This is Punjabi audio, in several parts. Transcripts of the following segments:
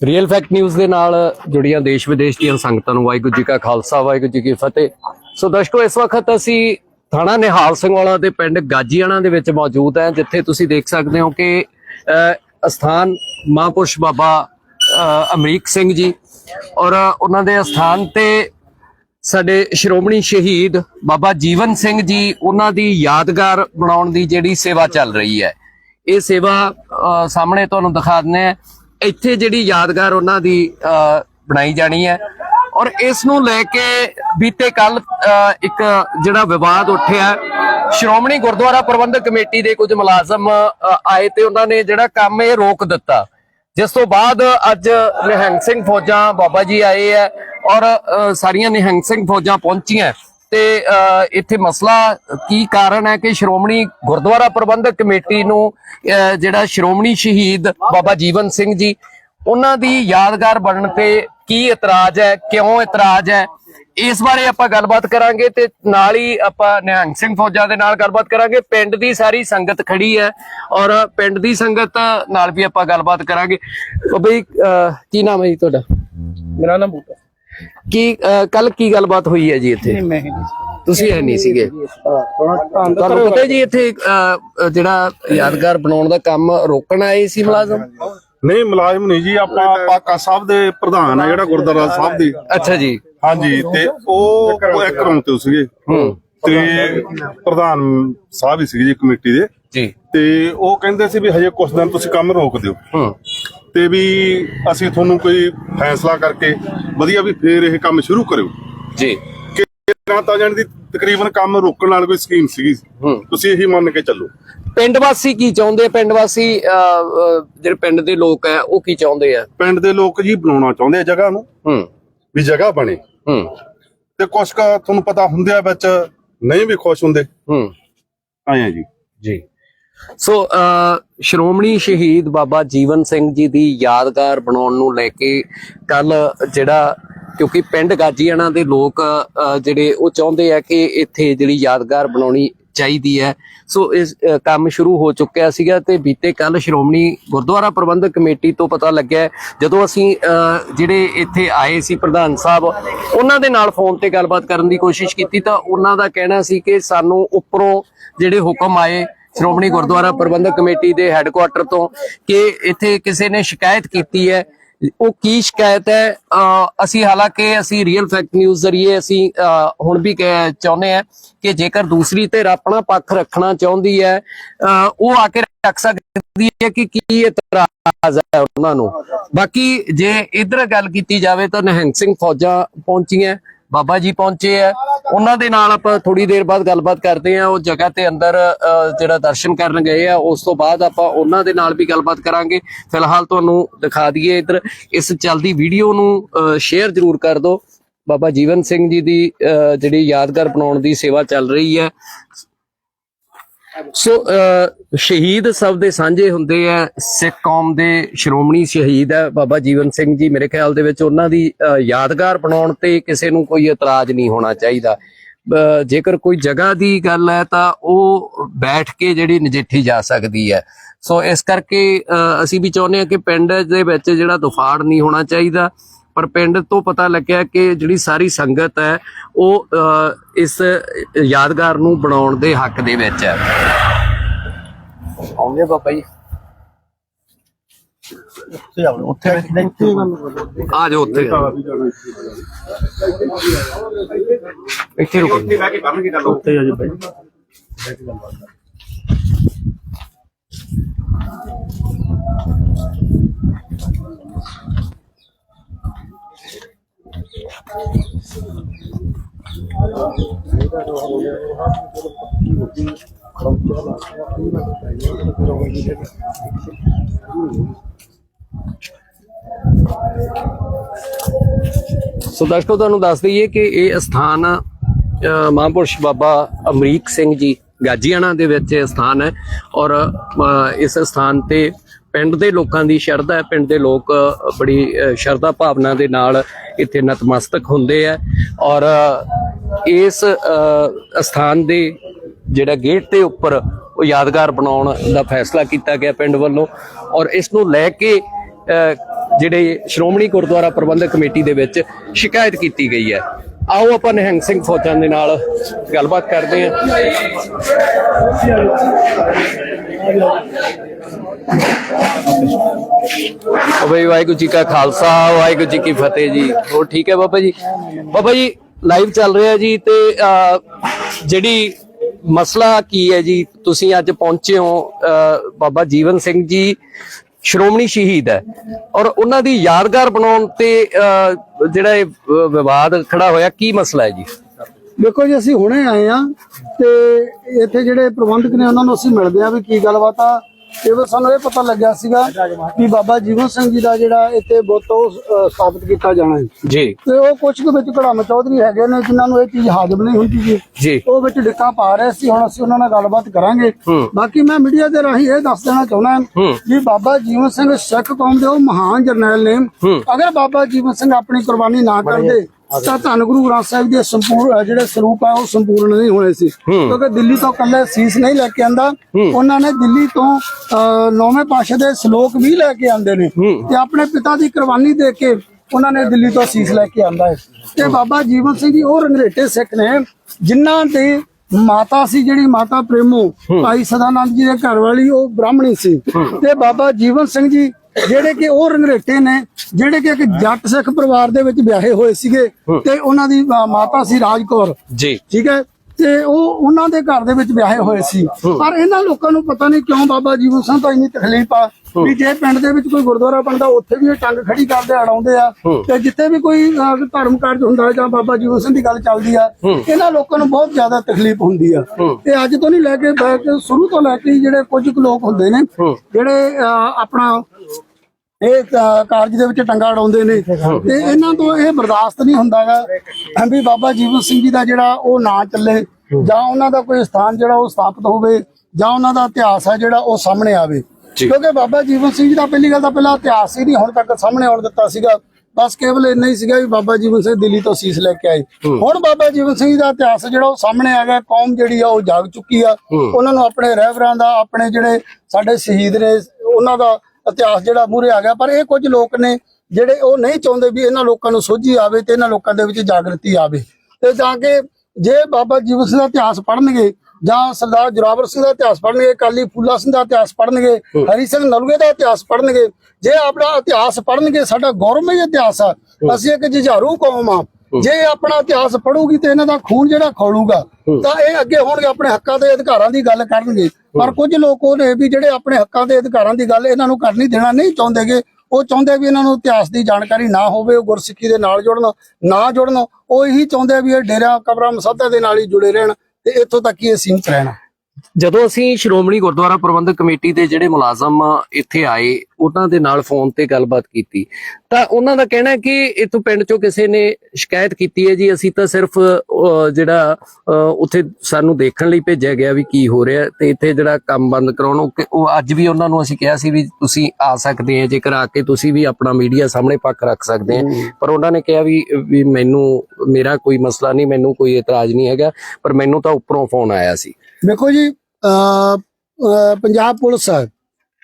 ਰੀਅਲ ਫੈਕਟ ਨਿਊਜ਼ ਦੇ ਨਾਲ ਜੁੜੀਆਂ ਦੇਸ਼ ਵਿਦੇਸ਼ ਦੀਆਂ ਸੰਗਤਾਂ ਨੂੰ ਵਾਹਿਗੁਰੂ ਜੀ ਕਾ ਖਾਲਸਾ ਵਾਹਿਗੁਰੂ ਜੀ ਕੀ ਫਤਿਹ। ਸੋ ਦਰਸ਼ਕੋ ਇਸ ਵਕਤ ਅਸੀਂ ਥਾਣਾ ਨਿਹਾਲ ਸਿੰਘ ਵਾਲਾ ਦੇ ਪਿੰਡ ਗਾਜੀਆਣਾ ਦੇ ਵਿੱਚ ਮੌਜੂਦ ਹੈ ਜਿੱਥੇ ਤੁਸੀਂ ਦੇਖ ਸਕਦੇ ਹੋ ਕਿ ਅਸਥਾਨ ਮਹਾਂਪੁਰਸ਼ ਬਾਬਾ ਅਹ, ਅਮਰੀਕ ਸਿੰਘ ਜੀ ਔਰ ਉਹਨਾਂ ਦੇ ਅਸਥਾਨ ਤੇ ਸਾਡੇ ਸ਼੍ਰੋਮਣੀ ਸ਼ਹੀਦ ਬਾਬਾ ਜੀਵਨ ਸਿੰਘ ਜੀ ਉਹਨਾਂ ਦੀ ਯਾਦਗਾਰ ਬਣਾਉਣ ਦੀ ਜਿਹੜੀ ਸੇਵਾ ਚੱਲ ਰਹੀ ਹੈ। ਇਹ ਸੇਵਾ ਅਹ, ਸਾਹਮਣੇ ਤੁਹਾਨੂੰ ਦਿਖਾ ਦਿੰਦੇ ਆ ਇੱਥੇ ਜਿਹੜੀ ਯਾਦਗਾਰ ਉਹਨਾਂ ਦੀ ਅਹ, ਬਣਾਈ ਜਾਣੀ ਹੈ। ਔਰ ਇਸ ਨੂੰ ਲੈ ਕੇ ਬੀਤੇ ਕੱਲ ਇੱਕ ਜਿਹੜਾ ਵਿਵਾਦ ਉੱਠਿਆ। ਸ਼੍ਰੋਮਣੀ ਗੁਰਦੁਆਰਾ ਪ੍ਰਬੰਧਕ ਕਮੇਟੀ ਦੇ ਕੁਝ ਮੁਲਾਜ਼ਮ ਆਏ ਤੇ ਉਹਨਾਂ ਨੇ ਜਿਹੜਾ ਕੰਮ ਇਹ ਰੋਕ ਦਿੱਤਾ। ਜਿਸ ਤੋਂ ਬਾਅਦ ਅੱਜ ਨਿਹੰਗ ਸਿੰਘ ਫੌਜਾਂ ਬਾਬਾ ਜੀ ਆਏ ਹੈ ਔਰ ਸਾਰੀਆਂ ਨਿਹੰਗ ਸਿੰਘ ਫੌਜਾਂ ਪਹੁੰਚੀਆਂ। ਤੇ ਇੱਥੇ ਮਸਲਾ ਕੀ ਕਾਰਨ ਹੈ ਕਿ ਸ਼੍ਰੋਮਣੀ ਗੁਰਦੁਆਰਾ ਪ੍ਰਬੰਧਕ ਕਮੇਟੀ ਨੂੰ ਜਿਹੜਾ ਸ਼੍ਰੋਮਣੀ ਸ਼ਹੀਦ ਬਾਬਾ ਜੀਵਨ ਸਿੰਘ ਜੀ, ਉਹਨਾਂ ਦੀ ਯਾਦਗਾਰ ਬਣਨ ਤੇ ਕੀ ਇਤਰਾਜ਼ ਹੈ, ਕਿਉਂ ਇਤਰਾਜ਼ ਹੈ? ਇਸ ਬਾਰੇ ਆਪਾਂ ਗੱਲਬਾਤ ਕਰਾਂਗੇ ਤੇ ਨਾਲ ਹੀ ਆਪਾਂ ਨਿਹੰਗ ਸਿੰਘ ਫੌਜਾਂ ਦੇ ਨਾਲ ਗੱਲਬਾਤ ਕਰਾਂਗੇ। ਪਿੰਡ ਦੀ ਸਾਰੀ ਸੰਗਤ ਖੜੀ ਹੈ ਔਰ ਪਿੰਡ ਦੀ ਸੰਗਤ ਨਾਲ ਵੀ ਆਪਾਂ ਗੱਲਬਾਤ ਕਰਾਂਗੇ। ਬਈ ਕੀ ਨਾਮ ਹੈ ਜੀ ਤੁਹਾਡਾ? ਮੇਰਾ ਨਾਮ ਬੂਟਾ। ਕੀ ਕੱਲ ਕੀ ਗੱਲਬਾਤ ਹੋਈ ਹੈ ਜੀ ਇੱਥੇ? ਨਹੀਂ ਮੈਂ ਹੀ ਨਹੀਂ ਸੀ। ਤੁਸੀਂ ਹੈ ਨਹੀਂ ਸੀਗੇ? ਤੁਹਾਨੂੰ ਪਤਾ ਜੀ ਇੱਥੇ ਜਿਹੜਾ ਯਾਦਗਾਰ ਬਣਾਉਣ ਦਾ ਕੰਮ ਰੋਕਣ ਆਏ ਸੀ ਮੁਲਾਜ਼ਮ? ਨਹੀਂ ਮੁਲਾਜ਼ਮ ਨਹੀਂ ਜੀ ਆਪਾਂ ਪਾਕਾ ਸਾਹਿਬ ਦੇ ਪ੍ਰਧਾਨ ਆ ਜਿਹੜਾ ਗੁਰਦੁਆਰਾ ਸਾਹਿਬ ਦੇ। ਅੱਛਾ ਜੀ। ਹਾਂਜੀ ਤੇ ਉਹ ਉਹ ਇੱਕ ਰੂਮ ਤੇ ਸੀਗੇ। ਹੂੰ। ਤੇ ਪ੍ਰਧਾਨ ਸਾਹਿਬ ਹੀ ਸੀਗੇ ਜੀ ਕਮੇਟੀ ਦੇ। ਜੀ। ਤੇ ਉਹ ਕਹਿੰਦੇ ਸੀ ਵੀ ਹਜੇ ਕੁਝ ਦਿਨ ਤੁਸੀਂ ਕੰਮ ਰੋਕ ਦਿਓ। ਹੂੰ। ਤੇ ਵੀ ਅਸੀਂ ਤੁਹਾਨੂੰ ਕੋਈ ਫੈਸਲਾ ਕਰਕੇ ਵਧੀਆ ਵੀ ਫੇਰ ਇਹ ਕੰਮ ਸ਼ੁਰੂ ਕਰਿਓ। ਜੀ। ਕਿ ਨਾ ਤਾਂ ਜਾਣੀ ਦੀ ਤਕਰੀਬਨ ਕੰਮ ਰੋਕਣ ਨਾਲ ਕੋਈ ਸਕੀਮ ਸੀਗੀ। ਤੁਸੀਂ ਇਹੀ ਮੰਨ ਕੇ ਚੱਲੋ। ਪਿੰਡ ਵਾਸੀ ਕੀ ਚਾਹੁੰਦੇ ਆ? ਪਿੰਡ ਵਾਸੀ ਜਿਹੜੇ ਪਿੰਡ ਦੇ ਲੋਕ ਆ ਉਹ ਕੀ ਚਾਹੁੰਦੇ ਆ? ਪਿੰਡ ਦੇ ਲੋਕ ਜੀ ਬਣਾਉਣਾ ਚਾਹੁੰਦੇ ਆ ਜਗ੍ਹਾ ਨੂੰ। ਹੂੰ। ਵੀ ਜਗ੍ਹਾ ਬਣੇ। ਹੂੰ। ਤੇ ਕੁਛ ਕੁ ਤੁਹਾਨੂੰ ਪਤਾ ਹੁੰਦੇ ਆ ਵਿੱਚ ਨਹੀਂ ਵੀ ਖੁਸ਼ ਹੁੰਦੇ। ਹੂੰ। ਆਏ ਆ ਜੀ। ਜੀ। ਸੋ ਸ਼੍ਰੋਮਣੀ ਸ਼ਹੀਦ ਬਾਬਾ ਜੀਵਨ ਸਿੰਘ ਜੀ ਦੀ ਯਾਦਗਾਰ ਬਣਾਉਣ ਨੂੰ ਲੈ ਕੇ ਕੱਲ ਜਿਹੜਾ ਕਿਉਂਕਿ ਪਿੰਡ ਗਾਜੀਆਣਾ ਦੇ ਲੋਕ ਜਿਹੜੇ ਉਹ ਚਾਹੁੰਦੇ ਆ ਕਿ ਇੱਥੇ ਜਿਹੜੀ ਯਾਦਗਾਰ ਬਣਾਉਣੀ ਚਾਹੀਦੀ ਹੈ। ਸੋ ਇਸ ਕੰਮ ਸ਼ੁਰੂ ਹੋ ਚੁੱਕਿਆ ਸੀਗਾ ਤੇ ਬੀਤੇ ਕੱਲ ਸ਼੍ਰੋਮਣੀ ਗੁਰਦੁਆਰਾ ਪ੍ਰਬੰਧਕ ਕਮੇਟੀ ਤੋਂ ਪਤਾ ਲੱਗਿਆ ਜਦੋਂ ਅਸੀਂ ਅ, ਜਿਹੜੇ ਇੱਥੇ ਆਏ ਸੀ ਪ੍ਰਧਾਨ ਸਾਹਿਬ ਉਹਨਾਂ ਦੇ ਨਾਲ ਫੋਨ ਤੇ ਗੱਲਬਾਤ ਕਰਨ ਦੀ ਕੋਸ਼ਿਸ਼ ਕੀਤੀ ਤਾਂ ਉਹਨਾਂ ਦਾ ਕਹਿਣਾ ਸੀ ਕਿ ਸਾਨੂੰ ਉੱਪਰੋਂ ਜਿਹੜੇ ਹੁਕਮ ਆਏ ਸ਼੍ਰੋਮਣੀ ਗੁਰਦੁਆਰਾ ਪ੍ਰਬੰਧਕ ਕਮੇਟੀ ਦੇ ਹੈੱਡਕੁਆਟਰ ਤੋਂ ਕਿ ਇੱਥੇ ਕਿਸੇ ਨੇ ਸ਼ਿਕਾਇਤ ਕੀਤੀ ਹੈ। ਉਹ ਕੀ ਸ਼ਿਕਾਇਤ ਹੈ? ਅਸੀਂ ਹਾਲਾਂਕਿ ਅਸੀਂ ਰੀਅਲ ਫੈਕਟ ਨਿਊਜ਼ ਜ਼ਰੀਏ ਅਸੀਂ ਹੁਣ ਵੀ ਚਾਹੁੰਦੇ ਆ ਕਿ ਜੇਕਰ ਦੂਸਰੀ ਧਿਰ ਆਪਣਾ ਪੱਖ ਰੱਖਣਾ ਚਾਹੁੰਦੀ ਹੈ, ਅਹ ਉਹ ਆ ਕੇ ਰੱਖ ਸਕਦੀ ਹੈ ਕਿ ਕੀ ਇਤਰਾਜ਼ ਹੈ ਉਹਨਾਂ ਨੂੰ। ਬਾਕੀ ਜੇ ਇਧਰ ਗੱਲ ਕੀਤੀ ਜਾਵੇ ਤਾਂ ਨਿਹੰਗ ਸਿੰਘ ਫੌਜਾਂ ਪਹੁੰਚੀਆਂ। ਬਾਬਾ ਜੀ ਪਹੁੰਚੇ ਆ। ਉਹਨਾਂ ਦੇ ਨਾਲ ਆਪਾਂ ਥੋੜੀ ਦੇਰ ਬਾਅਦ ਗੱਲਬਾਤ ਕਰਦੇ ਆ। ਉਹ ਜਗ੍ਹਾ ਤੇ ਅੰਦਰ ਅਹ, ਜਿਹੜਾ ਦਰਸ਼ਨ ਕਰਨ ਗਏ ਆ ਉਸ ਤੋਂ ਬਾਅਦ ਆਪਾਂ ਉਹਨਾਂ ਦੇ ਨਾਲ ਵੀ ਗੱਲਬਾਤ ਕਰਾਂਗੇ। ਫਿਲਹਾਲ ਤੁਹਾਨੂੰ ਦਿਖਾ ਦਈਏ ਇਧਰ। ਇਸ ਚੱਲਦੀ ਵੀਡੀਓ ਨੂੰ ਸ਼ੇਅਰ ਜ਼ਰੂਰ ਕਰ ਦਿਓ। ਬਾਬਾ ਜੀਵਨ ਸਿੰਘ ਜੀ ਦੀ ਅਹ, ਜਿਹੜੀ ਯਾਦਗਾਰ ਬਣਾਉਣ ਦੀ ਸੇਵਾ ਚੱਲ ਰਹੀ ਹੈ ਸੋ ਅਹ, uh, ਸ਼ਹੀਦ ਸਭ ਦੇ ਸਾਂਝੇ ਹੁੰਦੇ ਆ ਸਿੱਖ ਕੌਮ ਦੇ ਸ਼੍ਰੋਮਣੀ ਸ਼ਹੀਦ ਹੈ ਬਾਬਾ ਜੀਵਨ ਸਿੰਘ ਜੀ ਮੇਰੇ ਖਿਆਲ ਦੇ ਵਿੱਚ ਉਹਨਾਂ ਦੀ ਅਹ, ਯਾਦਗਾਰ ਬਣਾਉਣ ਤੇ ਕਿਸੇ ਨੂੰ ਕੋਈ ਇਤਰਾਜ਼ ਨਹੀਂ ਹੋਣਾ ਚਾਹੀਦਾ। ਅਹ, ਜੇਕਰ ਕੋਈ ਜਗ੍ਹਾ ਦੀ ਗੱਲ ਹੈ ਤਾਂ ਉਹ ਬੈਠ ਕੇ ਜਿਹੜੀ ਨਜਿੱਠੀ ਜਾ ਸਕਦੀ ਹੈ। ਸੋ ਇਸ ਕਰਕੇ ਅਹ, ਅਸੀਂ ਵੀ ਚਾਹੁੰਦੇ ਹਾਂ ਕਿ ਪਿੰਡ ਦੇ ਵਿੱਚ ਜਿਹੜਾ ਤੁਫਾੜ ਨਹੀਂ ਹੋਣਾ ਚਾਹੀਦਾ। ਪਰ ਪਿੰਡ ਤੋਂ ਪਤਾ ਲੱਗਿਆ ਕਿ ਜਿਹੜੀ ਸਾਰੀ ਸੰਗਤ ਹੈ ਉਹ ਇਸ ਯਾਦਗਾਰ ਨੂੰ ਬਣਾਉਣ ਦੇ ਹੱਕ ਦੇ ਵਿੱਚ ਹੈ। ਆਉਂਦੇ ਬਾਬਾ ਜੀ? ਉੱਥੇ ਆ ਜਾਓ ਉੱਥੇ। ਇੱਥੇ ਰੁਕੋ। ਉੱਥੇ ਆ ਜੀ ਬਾਈ। ਸੋ ਦਰਸ਼ਕੋ ਤੁਹਾਨੂੰ ਦੱਸ ਦਈਏ ਕਿ ਇਹ ਸਥਾਨ ਅ, ਮਹਾਂਪੁਰਸ਼ ਬਾਬਾ ਅਮਰੀਕ ਸਿੰਘ ਜੀ ਗਾਜੀਆਣਾ ਦੇ ਵਿੱਚ ਇਹ ਸਥਾਨ ਹੈ ਔਰ ਅ, ਇਸ ਸਥਾਨ ਤੇ ਪਿੰਡ ਦੇ ਲੋਕਾਂ ਦੀ ਸ਼ਰਧਾ ਹੈ। ਪਿੰਡ ਦੇ ਲੋਕ ਬੜੀ ਸ਼ਰਧਾ ਭਾਵਨਾ ਦੇ ਨਾਲ ਇੱਥੇ ਨਤਮਸਤਕ ਹੁੰਦੇ ਆ। ਔਰ ਇਸ ਅ, ਸਥਾਨ ਦੇ ਜਿਹੜਾ ਗੇਟ ਦੇ ਉੱਪਰ ਉਹ ਯਾਦਗਾਰ ਬਣਾਉਣ ਦਾ ਫੈਸਲਾ ਕੀਤਾ ਗਿਆ ਪਿੰਡ ਵੱਲੋਂ। ਔਰ ਇਸ ਨੂੰ ਲੈ ਕੇ ਜਿਹੜੇ ਸ਼੍ਰੋਮਣੀ ਗੁਰਦੁਆਰਾ ਪ੍ਰਬੰਧਕ ਕਮੇਟੀ ਦੇ ਵਿੱਚ ਸ਼ਿਕਾਇਤ ਕੀਤੀ ਗਈ ਹੈ। ਆਓ ਆਪਾਂ ਨਿਹੰਗ ਸਿੰਘ ਫੌਜਾਂ ਦੇ ਨਾਲ ਗੱਲਬਾਤ ਕਰਦੇ ਹਾਂ। ਉਹ ਬਈ ਵਾਹਿਗੁਰੂ ਜੀ ਕਾ ਖਾਲਸਾ, ਵਾਹਿਗੁਰੂ ਜੀ ਕੀ ਫਤਿਹ ਜੀ। ਹੋਰ ਠੀਕ ਹੈ ਬਾਬਾ ਜੀ? ਬਾਬਾ ਜੀ ਲਾਈਵ ਚੱਲ ਰਿਹਾ ਜੀ ਤੇ ਜਿਹੜੀ ਮਸਲਾ ਕੀ ਹੈ ਜੀ? ਤੁਸੀਂ ਅੱਜ ਪਹੁੰਚੇ ਹੋ ਬਾਬਾ ਜੀਵਨ ਸਿੰਘ ਜੀ, ਸ਼੍ਰੋਮਣੀ ਸ਼ਹੀਦ ਹੈ। ਔਰ ਉਹਨਾਂ ਦੀ ਯਾਦਗਾਰ ਬਣਾਉਣ ਤੇ ਜਿਹੜਾ ਇਹ ਵਿਵਾਦ ਖੜਾ ਹੋਇਆ, ਕੀ ਮਸਲਾ ਹੈ ਜੀ? ਦੇਖੋ ਜੀ, ਅਸੀਂ ਹੁਣੇ ਆਏ ਆ ਤੇ ਇੱਥੇ ਜਿਹੜੇ ਪ੍ਰਬੰਧਕ ਨੇ, ਉਹਨਾਂ ਨੂੰ ਅਸੀਂ ਮਿਲਦੇ ਆ ਵੀ ਕੀ ਗੱਲਬਾਤ ਆ। ਤੇ ਫਿਰ ਸਾਨੂੰ ਇਹ ਪਤਾ ਲੱਗਿਆ ਸੀਗਾ ਕਿ ਬਾਬਾ ਜੀਵਨ ਸਿੰਘ ਜੀ ਦਾ ਜਿਹੜਾ ਇੱਥੇ ਬੁੱਤ ਉਹ ਸਥਾਪਿਤ ਕੀਤਾ ਜਾਣਾ ਹੈ ਜੀ ਤੇ ਉਹ ਕੁਝ ਕੁ ਵਿੱਚ ਕੜਾਮ ਚੌਧਰੀ ਹੈਗੇ ਨੇ ਜਿਨ੍ਹਾਂ ਨੂੰ ਇਹ ਚੀਜ਼ ਹਾਜ਼ਮ ਨਹੀਂ ਹੁੰਦੀ ਜੀ ਜੀ ਉਹ ਵਿੱਚ ਡਿੱਕਾ ਪਾ ਰਹੇ ਸੀ ਹੁਣ ਅਸੀਂ ਉਹਨਾਂ ਨਾਲ ਗੱਲਬਾਤ ਕਰਾਂਗੇ। ਬਾਕੀ ਮੈਂ ਮੀਡੀਆ ਦੇ ਰਾਹੀਂ ਇਹ ਦੱਸ ਦੇਣਾ ਚਾਹੁੰਦਾ ਹੂੰ। ਕਿ ਬਾਬਾ ਜੀਵਨ ਸਿੰਘ ਸਿੱਖ ਕੌਮ ਦੇ ਉਹ ਮਹਾਨ ਜਰਨੈਲ ਨੇ। ਅਗਰ ਬਾਬਾ ਜੀਵਨ ਸਿੰਘ ਆਪਣੀ ਕੁਰਬਾਨੀ ਨਾ ਕਰਦੇ ਤਾਂ ਧੰਨ ਗੁਰੂ ਗ੍ਰੰਥ ਸਾਹਿਬ ਦੇ ਸੰਪੂਰਨ ਜਿਹੜੇ ਸਰੂਪ ਆ ਉਹ ਸੰਪੂਰਨ ਨਹੀਂ ਹੋਣੇ ਸੀ। ਕਿਉਂਕਿ ਦਿੱਲੀ ਤੋਂ ਕੱਲੇ ਸੀਸ ਨਹੀਂ ਲੈ ਕੇ ਆਂਦਾ। ਉਹਨਾਂ ਨੇ ਦਿੱਲੀ ਤੋਂ ਨੌਵੇਂ ਪਾਸ਼ਾ ਦੇ ਸ਼ਲੋਕ ਵੀ ਲੈ ਕੇ ਆਂਦੇ ਨੇ। ਤੇ ਆਪਣੇ ਪਿਤਾ ਦੀ ਕੁਰਬਾਨੀ ਦੇ ਕੇ ਉਹਨਾਂ ਨੇ ਦਿੱਲੀ ਤੋਂ ਸੀਸ ਲੈ ਕੇ ਆਂਦਾ ਹੈ। ਤੇ ਬਾਬਾ ਜੀਵਨ ਸਿੰਘ ਜੀ ਉਹ ਰੰਗਰੇਟੇ ਸਿੱਖ ਨੇ। ਜਿਨ੍ਹਾਂ ਦੇ ਮਾਤਾ ਸੀ ਜਿਹੜੀ ਮਾਤਾ ਪ੍ਰੇਮੋ ਭਾਈ ਸਦਾਨੰਦ ਜੀ ਦੇ ਘਰ ਵਾਲੀ ਉਹ ਬ੍ਰਾਹਮਣੀ ਸੀ। ਤੇ ਬਾਬਾ ਜੀਵਨ ਸਿੰਘ ਜੀ ਜਿਹੜੇ ਕਿ ਉਹ ਰੰਗਰੇਟੇ ਨੇ ਜਿਹੜੇ ਕਿ ਇੱਕ ਜੱਟ ਸਿੱਖ ਪਰਿਵਾਰ ਦੇ ਵਿੱਚ ਵਿਆਹੇ ਹੋਏ ਸੀਗੇ ਤੇ ਉਹਨਾਂ ਦੀ ਮਾਤਾ ਸੀ ਰਾਜ ਕੌਰ। ਜੀ। ਠੀਕ ਹੈ? ਤੇ ਉਹ ਉਹਨਾਂ ਦੇ ਘਰ ਦੇ ਵਿੱਚ ਵਿਆਹੇ ਹੋਏ ਸੀ। ਪਰ ਇਹਨਾਂ ਲੋਕਾਂ ਨੂੰ ਪਤਾ ਨਹੀਂ ਕਿਉਂ ਬਾਬਾ ਜੀਵਨ ਸਿੰਘ ਤੋਂ ਇੰਨੀ ਤਕਲੀਫ ਆ ਵੀ ਜੇ ਪਿੰਡ ਦੇ ਵਿੱਚ ਕੋਈ ਗੁਰਦੁਆਰਾ ਬਣਦਾ ਉੱਥੇ ਵੀ ਇਹ ਟੰਗ ਖੜੀ ਕਰਦੇ ਅੜਾਉਂਦੇ ਆ। ਤੇ ਜਿੱਥੇ ਵੀ ਕੋਈ ਧਰਮ ਕਾਰਜ ਹੁੰਦਾ ਜਾਂ ਬਾਬਾ ਜੀਵਨ ਸਿੰਘ ਦੀ ਗੱਲ ਚੱਲਦੀ ਆ ਇਹਨਾਂ ਲੋਕਾਂ ਨੂੰ ਬਹੁਤ ਜ਼ਿਆਦਾ ਤਕਲੀਫ ਹੁੰਦੀ ਆ। ਤੇ ਅੱਜ ਤੋਂ ਨਹੀਂ ਲੈ ਕੇ ਸ਼ੁਰੂ ਤੋਂ ਲੈ ਕੇ ਜਿਹੜੇ ਕੁਝ ਲੋਕ ਹੁੰਦੇ ਨੇ ਜਿਹੜੇ ਆਪਣਾ ਇਹ ਕਾਰਜ ਦੇ ਵਿੱਚ ਟੰਗਾ ਅੜਾਉਂਦੇ ਨੇ। ਤੇ ਇਹਨਾਂ ਤੋਂ ਇਹ ਬਰਦਾਸ਼ਤ ਨਹੀਂ ਹੁੰਦਾਗਾ। ਵੀ ਬਾਬਾ ਜੀਵਨ ਸਿੰਘ ਜੀ ਦਾ ਜਿਹੜਾ ਉਹ ਨਾਂ ਚੱਲੇ ਜਾਂ ਉਹਨਾਂ ਦਾ ਕੋਈ ਸਥਾਨ ਜਿਹੜਾ ਉਹ ਸਥਾਪਿਤ ਹੋਵੇ ਜਾਂ ਉਹਨਾਂ ਦਾ ਇਤਿਹਾਸ ਹੈ ਜਿਹੜਾ ਉਹ ਸਾਹਮਣੇ ਆਵੇ। ਕਿਉਂਕਿ ਬਾਬਾ ਜੀਵਨ ਸਿੰਘ ਜੀ ਦਾ ਪਹਿਲੀ ਗੱਲ ਤਾਂ ਪਹਿਲਾਂ ਇਤਿਹਾਸ ਹੀ ਨਹੀਂ ਹੁਣ ਤੱਕ ਸਾਹਮਣੇ ਆਉਣ ਦਿੱਤਾ ਸੀਗਾ। ਬਸ ਕੇਵਲ ਇੰਨਾ ਹੀ ਸੀਗਾ ਵੀ ਬਾਬਾ ਜੀਵਨ ਸਿੰਘ ਦਿੱਲੀ ਤੋਂ ਸੀਸ ਲੈ ਕੇ ਆਏ। ਹੁਣ ਬਾਬਾ ਜੀਵਨ ਸਿੰਘ ਦਾ ਇਤਿਹਾਸ ਜਿਹੜਾ ਉਹ ਸਾਹਮਣੇ ਆ ਗਿਆ ਕੌਮ ਜਿਹੜੀ ਆ ਉਹ ਜਾਗ ਚੁੱਕੀ ਆ। ਉਹਨਾਂ ਨੂੰ ਆਪਣੇ ਰਹਿਬਰਾਂ ਦਾ ਆਪਣੇ ਜਿਹੜੇ ਸਾਡੇ ਸ਼ਹੀਦ ਨੇ ਉਹਨਾਂ ਦਾ ਇਤਿਹਾਸ ਜਿਹੜਾ ਮੂਹਰੇ ਆ ਗਿਆ ਪਰ ਇਹ ਕੁਝ ਲੋਕ ਨੇ ਜਿਹੜੇ ਉਹ ਨਹੀਂ ਚਾਹੁੰਦੇ ਵੀ ਇਹਨਾਂ ਲੋਕਾਂ ਨੂੰ ਸੋਝੀ ਆਵੇ ਤੇ ਇਹਨਾਂ ਲੋਕਾਂ ਦੇ ਵਿੱਚ ਜਾਗਰਤੀ ਆਵੇ। ਤੇ ਜਾ ਕੇ ਜੇ ਬਾਬਾ ਜੀਵਨ ਸਿੰਘ ਦਾ ਇਤਿਹਾਸ ਪੜ੍ਹਨਗੇ ਜਾਂ ਸਰਦਾਰ ਜੁਰਾਵਰ ਸਿੰਘ ਦਾ ਇਤਿਹਾਸ ਪੜ੍ਹਨਗੇ ਕਾਲੀ ਫੂਲਾ ਸਿੰਘ ਦਾ ਇਤਿਹਾਸ ਪੜ੍ਹਨਗੇ ਹਰੀ ਸਿੰਘ ਨਲੂਏ ਦਾ ਇਤਿਹਾਸ ਪੜ੍ਹਨਗੇ ਜੇ ਆਪਣਾ ਇਤਿਹਾਸ ਪੜ੍ਹਨਗੇ ਸਾਡਾ ਗੌਰਵਮਈ ਇਤਿਹਾਸ ਆ। ਅਸੀਂ ਇੱਕ ਜੁਝਾਰੂ ਕੌਮ ਆ। ਜੇ ਆਪਣਾ ਇਤਿਹਾਸ ਪੜੂਗੀ ਤੇ ਇਹਨਾਂ ਦਾ ਖੂਨ ਜਿਹੜਾ ਖੋਲੂਗਾ ਤਾਂ ਇਹ ਅੱਗੇ ਹੋਣਗੇ ਆਪਣੇ ਹੱਕਾਂ ਤੇ ਅਧਿਕਾਰਾਂ ਦੀ ਗੱਲ ਕਰਨਗੇ। ਪਰ ਕੁਝ ਲੋਕ ਉਹ ਨੇ ਵੀ ਜਿਹੜੇ ਆਪਣੇ ਹੱਕਾਂ ਤੇ ਅਧਿਕਾਰਾਂ ਦੀ ਗੱਲ ਇਹਨਾਂ ਨੂੰ ਕਰਨੀ ਦੇਣਾ ਨਹੀਂ ਚਾਹੁੰਦੇਗੇ। ਉਹ ਚਾਹੁੰਦੇ ਵੀ ਇਹਨਾਂ ਨੂੰ ਇਤਿਹਾਸ ਦੀ ਜਾਣਕਾਰੀ ਨਾ ਹੋਵੇ ਉਹ ਗੁਰਸਿੱਖੀ ਦੇ ਨਾਲ ਜੁੜਨ ਨਾ ਜੁੜਨ। ਉਹ ਇਹੀ ਚਾਹੁੰਦੇ ਵੀ ਇਹ ਡੇਰਾ ਕਬਰਾਂ ਮਸੱਦਾ ਦੇ ਨਾਲ ਹੀ ਜੁੜੇ ਰਹਿਣ ਤੇ ਇੱਥੋਂ ਤੱਕ ਹੀ ਇਹ ਸੀਮਤ ਰਹਿਣ। ਜਦੋਂ ਅਸੀਂ ਸ਼੍ਰੋਮਣੀ ਗੁਰਦੁਆਰਾ ਪ੍ਰਬੰਧਕ ਕਮੇਟੀ ਦੇ ਜਿਹੜੇ ਮੁਲਾਜ਼ਮ ਇੱਥੇ ਆਏ ਉਹਨਾਂ ਦੇ ਨਾਲ ਫੋਨ ਤੇ ਗੱਲਬਾਤ ਕੀਤੀ। ਤਾਂ ਉਹਨਾਂ ਦਾ ਕਹਿਣਾ ਕਿ ਇਥੋਂ ਪਿੰਡ ਚੋਂ ਕਿਸੇ ਨੇ ਸ਼ਿਕਾਇਤ ਕੀਤੀ ਹੈ ਜੀ। ਅਸੀਂ ਤਾਂ ਸਿਰਫ ਜਿਹੜਾ ਉੱਥੇ ਸਾਨੂੰ ਦੇਖਣ ਲਈ ਭੇਜਿਆ ਗਿਆ ਵੀ ਕੀ ਹੋ ਰਿਹਾ ਤੇ ਇੱਥੇ ਜਿਹੜਾ ਕੰਮ ਬੰਦ ਕਰਾਉਣ ਉਹ ਅੱਜ ਵੀ ਉਹਨਾਂ ਨੂੰ ਅਸੀਂ ਕਿਹਾ ਸੀ ਵੀ ਤੁਸੀਂ ਆ ਸਕਦੇ ਆ ਜੇਕਰ ਆ ਕੇ ਤੁਸੀਂ ਵੀ ਆਪਣਾ ਮੀਡੀਆ ਸਾਹਮਣੇ ਪੱਕ ਰੱਖ ਸਕਦੇ ਆ ਪਰ ਉਹਨਾਂ ਨੇ ਕਿਹਾ ਵੀ ਵੀ ਮੈਨੂੰ ਮੇਰਾ ਕੋਈ ਮਸਲਾ ਨਹੀਂ ਮੈਨੂੰ ਕੋਈ ਇਤਰਾਜ਼ ਨਹੀਂ ਹੈਗਾ। ਪਰ ਮੈਨੂੰ ਤਾਂ ਉੱਪਰੋਂ ਫੋਨ ਆਇਆ ਸੀ। ਦੇਖੋ ਜੀ ਪੰਜਾਬ ਪੁਲਿਸ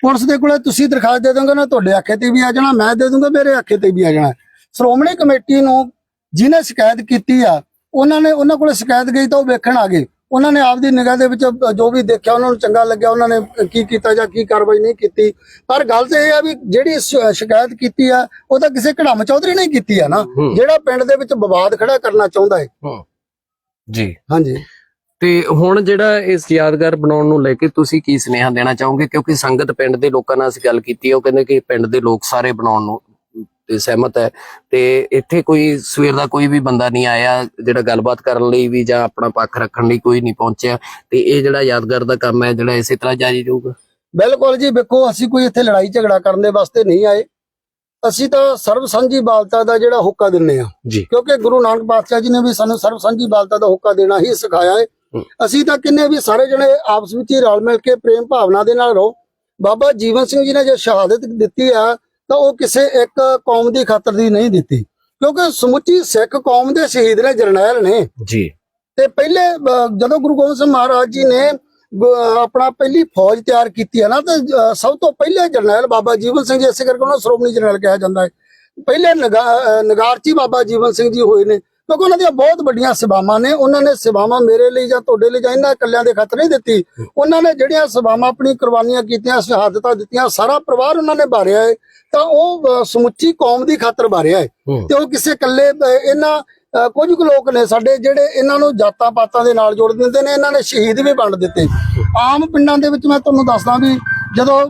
ਪੁਲਿਸ ਦੇ ਕੋਲੇ ਤੁਸੀਂ ਦਰਖਾਸਤ ਦੇ ਦੋਗੇ ਨਾ ਤੁਹਾਡੇ ਆਖੇ ਤੇ ਵੀ ਆ ਜਾਣਾ ਮੈਂ ਦੇ ਦੂੰਗਾ ਮੇਰੇ ਆਖੇ ਤੇ ਵੀ ਆ ਜਾਣਾ। ਸ਼੍ਰੋਮਣੀ ਕਮੇਟੀ ਨੂੰ ਜਿਹਨੇ ਸ਼ਿਕਾਇਤ ਕੀਤੀ ਆ ਉਹਨਾਂ ਨੇ ਉਹਨਾਂ ਕੋਲੇ ਸ਼ਿਕਾਇਤ ਗਈ ਤਾਂ ਉਹ ਵੇਖਣ ਆ ਗਏ। ਉਹਨਾਂ ਨੇ ਆਪਦੀ ਨਿਗਾਹ ਦੇ ਵਿੱਚ ਜੋ ਵੀ ਦੇਖਿਆ ਉਹਨਾਂ ਨੂੰ ਚੰਗਾ ਲੱਗਿਆ ਉਹਨਾਂ ਨੇ ਕੀ ਕੀਤਾ ਜਾਂ ਕੀ ਕਾਰਵਾਈ ਨਹੀਂ ਕੀਤੀ। ਪਰ ਗੱਲ ਤੇ ਇਹ ਆ ਵੀ ਜਿਹੜੀ ਸ਼ਿਕਾਇਤ ਕੀਤੀ ਆ ਉਹ ਤਾਂ ਕਿਸੇ ਘੜਾਮ ਚੌਧਰੀ ਨੇ ਕੀਤੀ ਆ ਨਾ। ਜਿਹੜਾ ਪਿੰਡ ਦੇ ਵਿੱਚ ਵਿਵਾਦ ਖੜਾ ਕਰਨਾ ਚਾਹੁੰਦਾ ਹੈ। ਜੀ। ਹਾਂਜੀ। ਤੇ ਹੁਣ ਜਿਹੜਾ ਇਸ ਯਾਦਗਾਰ ਬਣਾਉਣ ਨੂੰ ਲੈ ਕੇ ਤੁਸੀਂ ਕੀ ਸੁਨੇਹਾ ਦੇਣਾ ਚਾਹੋਗੇ? ਕਿਉਂਕਿ ਸੰਗਤ ਪਿੰਡ ਦੇ ਲੋਕਾਂ ਨਾਲ ਅਸੀਂ ਗੱਲ ਕੀਤੀ ਉਹ ਕਹਿੰਦੇ ਕਿ ਪਿੰਡ ਦੇ ਲੋਕ ਸਾਰੇ ਬਣਾਉਣ ਨੂੰ ਤੇ ਸਹਿਮਤ ਹੈ। ਤੇ ਇੱਥੇ ਕੋਈ ਸਵੇਰ ਦਾ ਕੋਈ ਵੀ ਬੰਦਾ ਨਹੀਂ ਆਇਆ ਜਿਹੜਾ ਗੱਲਬਾਤ ਕਰਨ ਲਈ ਵੀ ਜਾਂ ਆਪਣਾ ਪੱਖ ਰੱਖਣ ਲਈ ਕੋਈ ਨਹੀਂ ਪਹੁੰਚਿਆ। ਤੇ ਇਹ ਜਿਹੜਾ ਯਾਦਗਾਰ ਦਾ ਕੰਮ ਹੈ ਜਿਹੜਾ ਇਸੇ ਤਰ੍ਹਾਂ ਜਾਰੀ ਰਹੂਗਾ? ਬਿਲਕੁਲ ਜੀ ਵੇਖੋ ਅਸੀਂ ਕੋਈ ਇੱਥੇ ਲੜਾਈ ਝਗੜਾ ਕਰਨ ਦੇ ਵਾਸਤੇ ਨਹੀਂ ਆਏ। ਅਸੀਂ ਤਾਂ ਸਰਬ ਸਾਂਝੀ ਬਾਲਤਾ ਦਾ ਜਿਹੜਾ ਹੁੱਕਾ ਦਿੰਨੇ ਆ ਕਿਉਂਕਿ ਗੁਰੂ ਨਾਨਕ ਪਾਤਸ਼ਾਹ ਜੀ ਨੇ ਵੀ ਸਾਨੂੰ ਸਰਬ ਸਾਂਝੀ ਬਾਲਤਾ ਦਾ ਹੁੱਕਾ ਦੇਣਾ ਹੀ ਸਿਖਾਇਆ ਹੂੰ। ਅਸੀਂ ਤਾਂ ਕਿੰਨੇ ਵੀ ਸਾਰੇ ਜਣੇ ਆਪਸ ਵਿੱਚ ਹੀ ਰਲ ਮਿਲ ਕੇ ਪ੍ਰੇਮ ਭਾਵਨਾ ਦੇ ਨਾਲ ਰਹੋ। ਬਾਬਾ ਜੀਵਨ ਸਿੰਘ ਜੀ ਨੇ ਜੇ ਸ਼ਹਾਦਤ ਦਿੱਤੀ ਆ ਤਾਂ ਉਹ ਕਿਸੇ ਇੱਕ ਕੌਮ ਦੀ ਖਾਤਰ ਦੀ ਨਹੀਂ ਦਿੱਤੀ। ਕਿਉਂਕਿ ਸਮੁੱਚੀ ਸਿੱਖ ਕੌਮ ਦੇ ਸ਼ਹੀਦ ਨੇ ਜਰਨੈਲ ਨੇ। ਜੀ। ਤੇ ਪਹਿਲੇ ਜਦੋਂ ਗੁਰੂ ਗੋਬਿੰਦ ਸਿੰਘ ਮਹਾਰਾਜ ਜੀ ਨੇ ਆਪਣਾ ਪਹਿਲੀ ਫੌਜ ਤਿਆਰ ਕੀਤੀ ਹੈ ਨਾ ਤੇ ਸਭ ਤੋਂ ਪਹਿਲੇ ਜਰਨੈਲ ਬਾਬਾ ਜੀਵਨ ਸਿੰਘ ਜੀ ਇਸੇ ਕਰਕੇ ਉਹਨਾਂ ਸ਼੍ਰੋਮਣੀ ਜਰਨੈਲ ਕਿਹਾ ਜਾਂਦਾ ਹੈ। ਪਹਿਲੇ ਨਗਾਰਚੀ ਬਾਬਾ ਜੀਵਨ ਸਿੰਘ ਜੀ ਹੋਏ ਨੇ। ਕਿਉਂਕਿ ਉਹਨਾਂ ਦੀਆਂ ਬਹੁਤ ਵੱਡੀਆਂ ਸੇਵਾਵਾਂ ਨੇ ਉਹਨਾਂ ਨੇ ਸੇਵਾਵਾਂ ਮੇਰੇ ਲਈ ਜਾਂ ਤੁਹਾਡੇ ਲਈ ਜਾਂ ਇਹਨਾਂ ਇਕੱਲਿਆਂ ਦੇ ਖਾਤਰ ਨਹੀਂ ਦਿੱਤੀ। ਉਹਨਾਂ ਨੇ ਜਿਹੜੀਆਂ ਸੇਵਾਵਾਂ ਆਪਣੀ ਕੁਰਬਾਨੀਆਂ ਕੀਤੀਆਂ ਸ਼ਹਾਦਤਾਂ ਦਿੱਤੀਆਂ ਸਾਰਾ ਪਰਿਵਾਰ ਉਹਨਾਂ ਨੇ ਬਾਰਿਆ ਹੈ ਤਾਂ ਉਹ ਸਮੁੱਚੀ ਕੌਮ ਦੀ ਖਾਤਰ ਬਾਰਿਆ ਹੈ। ਤੇ ਉਹ ਕਿਸੇ ਇਕੱਲੇ ਇਹਨਾਂ ਕੁਝ ਕੁ ਲੋਕ ਨੇ ਸਾਡੇ ਜਿਹੜੇ ਇਹਨਾਂ ਨੂੰ ਜਾਤਾਂ ਪਾਤਾਂ ਦੇ ਨਾਲ ਜੋੜ ਦਿੰਦੇ ਨੇ ਇਹਨਾਂ ਨੇ ਸ਼ਹੀਦ ਵੀ ਵੰਡ ਦਿੱਤੇ। ਆਮ ਪਿੰਡਾਂ ਦੇ ਵਿੱਚ ਮੈਂ ਤੁਹਾਨੂੰ ਦੱਸਦਾ ਵੀ ਜਦੋਂ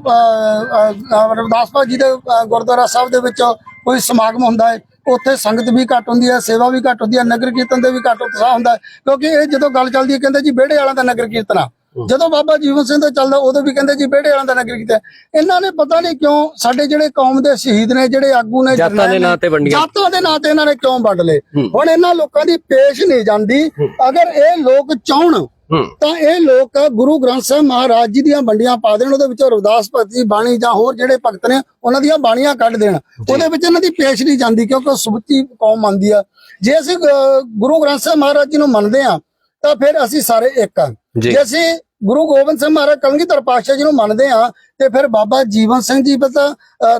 ਰਵਿਦਾਸ ਭਾਜੀ ਦੇ ਗੁਰਦੁਆਰਾ ਸਾਹਿਬ ਦੇ ਵਿੱਚ ਕੋਈ ਸਮਾਗਮ ਹੁੰਦਾ ਹੈ ਉੱਥੇ ਸੰਗਤ ਵੀ ਘੱਟ ਹੁੰਦੀ ਹੈ ਸੇਵਾ ਵੀ ਘੱਟ ਹੁੰਦੀ ਹੈ ਨਗਰ ਕੀਰਤਨ ਦੇ ਵੀ ਘੱਟ ਉਤਸ਼ਾਹ ਹੁੰਦਾ ਕਿਉਂਕਿ ਇਹ ਜਦੋਂ ਗੱਲ ਚੱਲਦੀ ਹੈ ਕਹਿੰਦੇ ਜੀ ਵਿਹੜੇ ਵਾਲਿਆਂ ਦਾ ਨਗਰ ਕੀਰਤਨ ਆ ਜਦੋਂ ਬਾਬਾ ਜੀਵਨ ਸਿੰਘ ਦਾ ਚੱਲਦਾ ਉਦੋਂ ਵੀ ਕਹਿੰਦੇ ਜੀ ਵਿਹੜੇ ਵਾਲਿਆਂ ਦਾ ਨਗਰ ਕੀਰਤਨ। ਇਹਨਾਂ ਨੇ ਪਤਾ ਨਹੀਂ ਕਿਉਂ ਸਾਡੇ ਜਿਹੜੇ ਕੌਮ ਦੇ ਸ਼ਹੀਦ ਨੇ ਜਿਹੜੇ ਆਗੂ ਨੇ ਜਾਤਾਂ ਦੇ ਨੇ, ਤੇ ਵੰਡੀਆਂ। ਜਾਤਾਂ ਦੇ ਨਾਂ ਤੇ ਇਹਨਾਂ ਨੇ ਕਿਉਂ ਵੰਡ ਲਏ। ਹੁਣ ਇਹਨਾਂ ਲੋਕਾਂ ਦੀ ਪੇਸ਼ ਨਹੀਂ ਜਾਂਦੀ ਅਗਰ ਇਹ ਲੋਕ ਚਾਹਣ ਤਾਂ ਇਹ ਲੋਕ ਗੁਰੂ ਗ੍ਰੰਥ ਸਾਹਿਬ ਮਹਾਰਾਜ ਜੀ ਦੀਆਂ ਬੰਡੀਆਂ ਪਾ ਦੇਣ ਉਹਦੇ ਵਿੱਚੋਂ ਰਵਿਦਾਸ ਭਗਤ ਦੀ ਬਾਣੀ ਜਾਂ ਹੋਰ ਜਿਹੜੇ ਭਗਤ ਨੇ ਉਹਨਾਂ ਦੀਆਂ ਬਾਣੀਆਂ ਕੱਢ ਦੇਣ। ਉਹਦੇ ਵਿੱਚ ਇਹਨਾਂ ਦੀ ਪੇਸ਼ ਨਹੀਂ ਜਾਂਦੀ ਕਿਉਂਕਿ ਸਮੁੱਚੀ ਕੌਮ ਮੰਨਦੀ ਆ। ਜੇ ਅਸੀਂ ਗੁਰੂ ਗ੍ਰੰਥ ਸਾਹਿਬ ਮਹਾਰਾਜ ਜੀ ਨੂੰ ਮੰਨਦੇ ਆ ਤਾਂ ਫਿਰ ਅਸੀਂ ਸਾਰੇ ਇੱਕ ਆ। ਜੀ। ਅਸੀਂ ਗੁਰੂ ਗੋਬਿੰਦ ਸਿੰਘ ਮਹਾਰਾਜ ਕਲਗੀਧਰ ਪਾਤਸ਼ਾਹ ਜੀ ਨੂੰ ਮੰਨਦੇ ਆ ਤੇ ਫਿਰ ਬਾਬਾ ਜੀਵਨ ਸਿੰਘ ਜੀ ਪਤਾ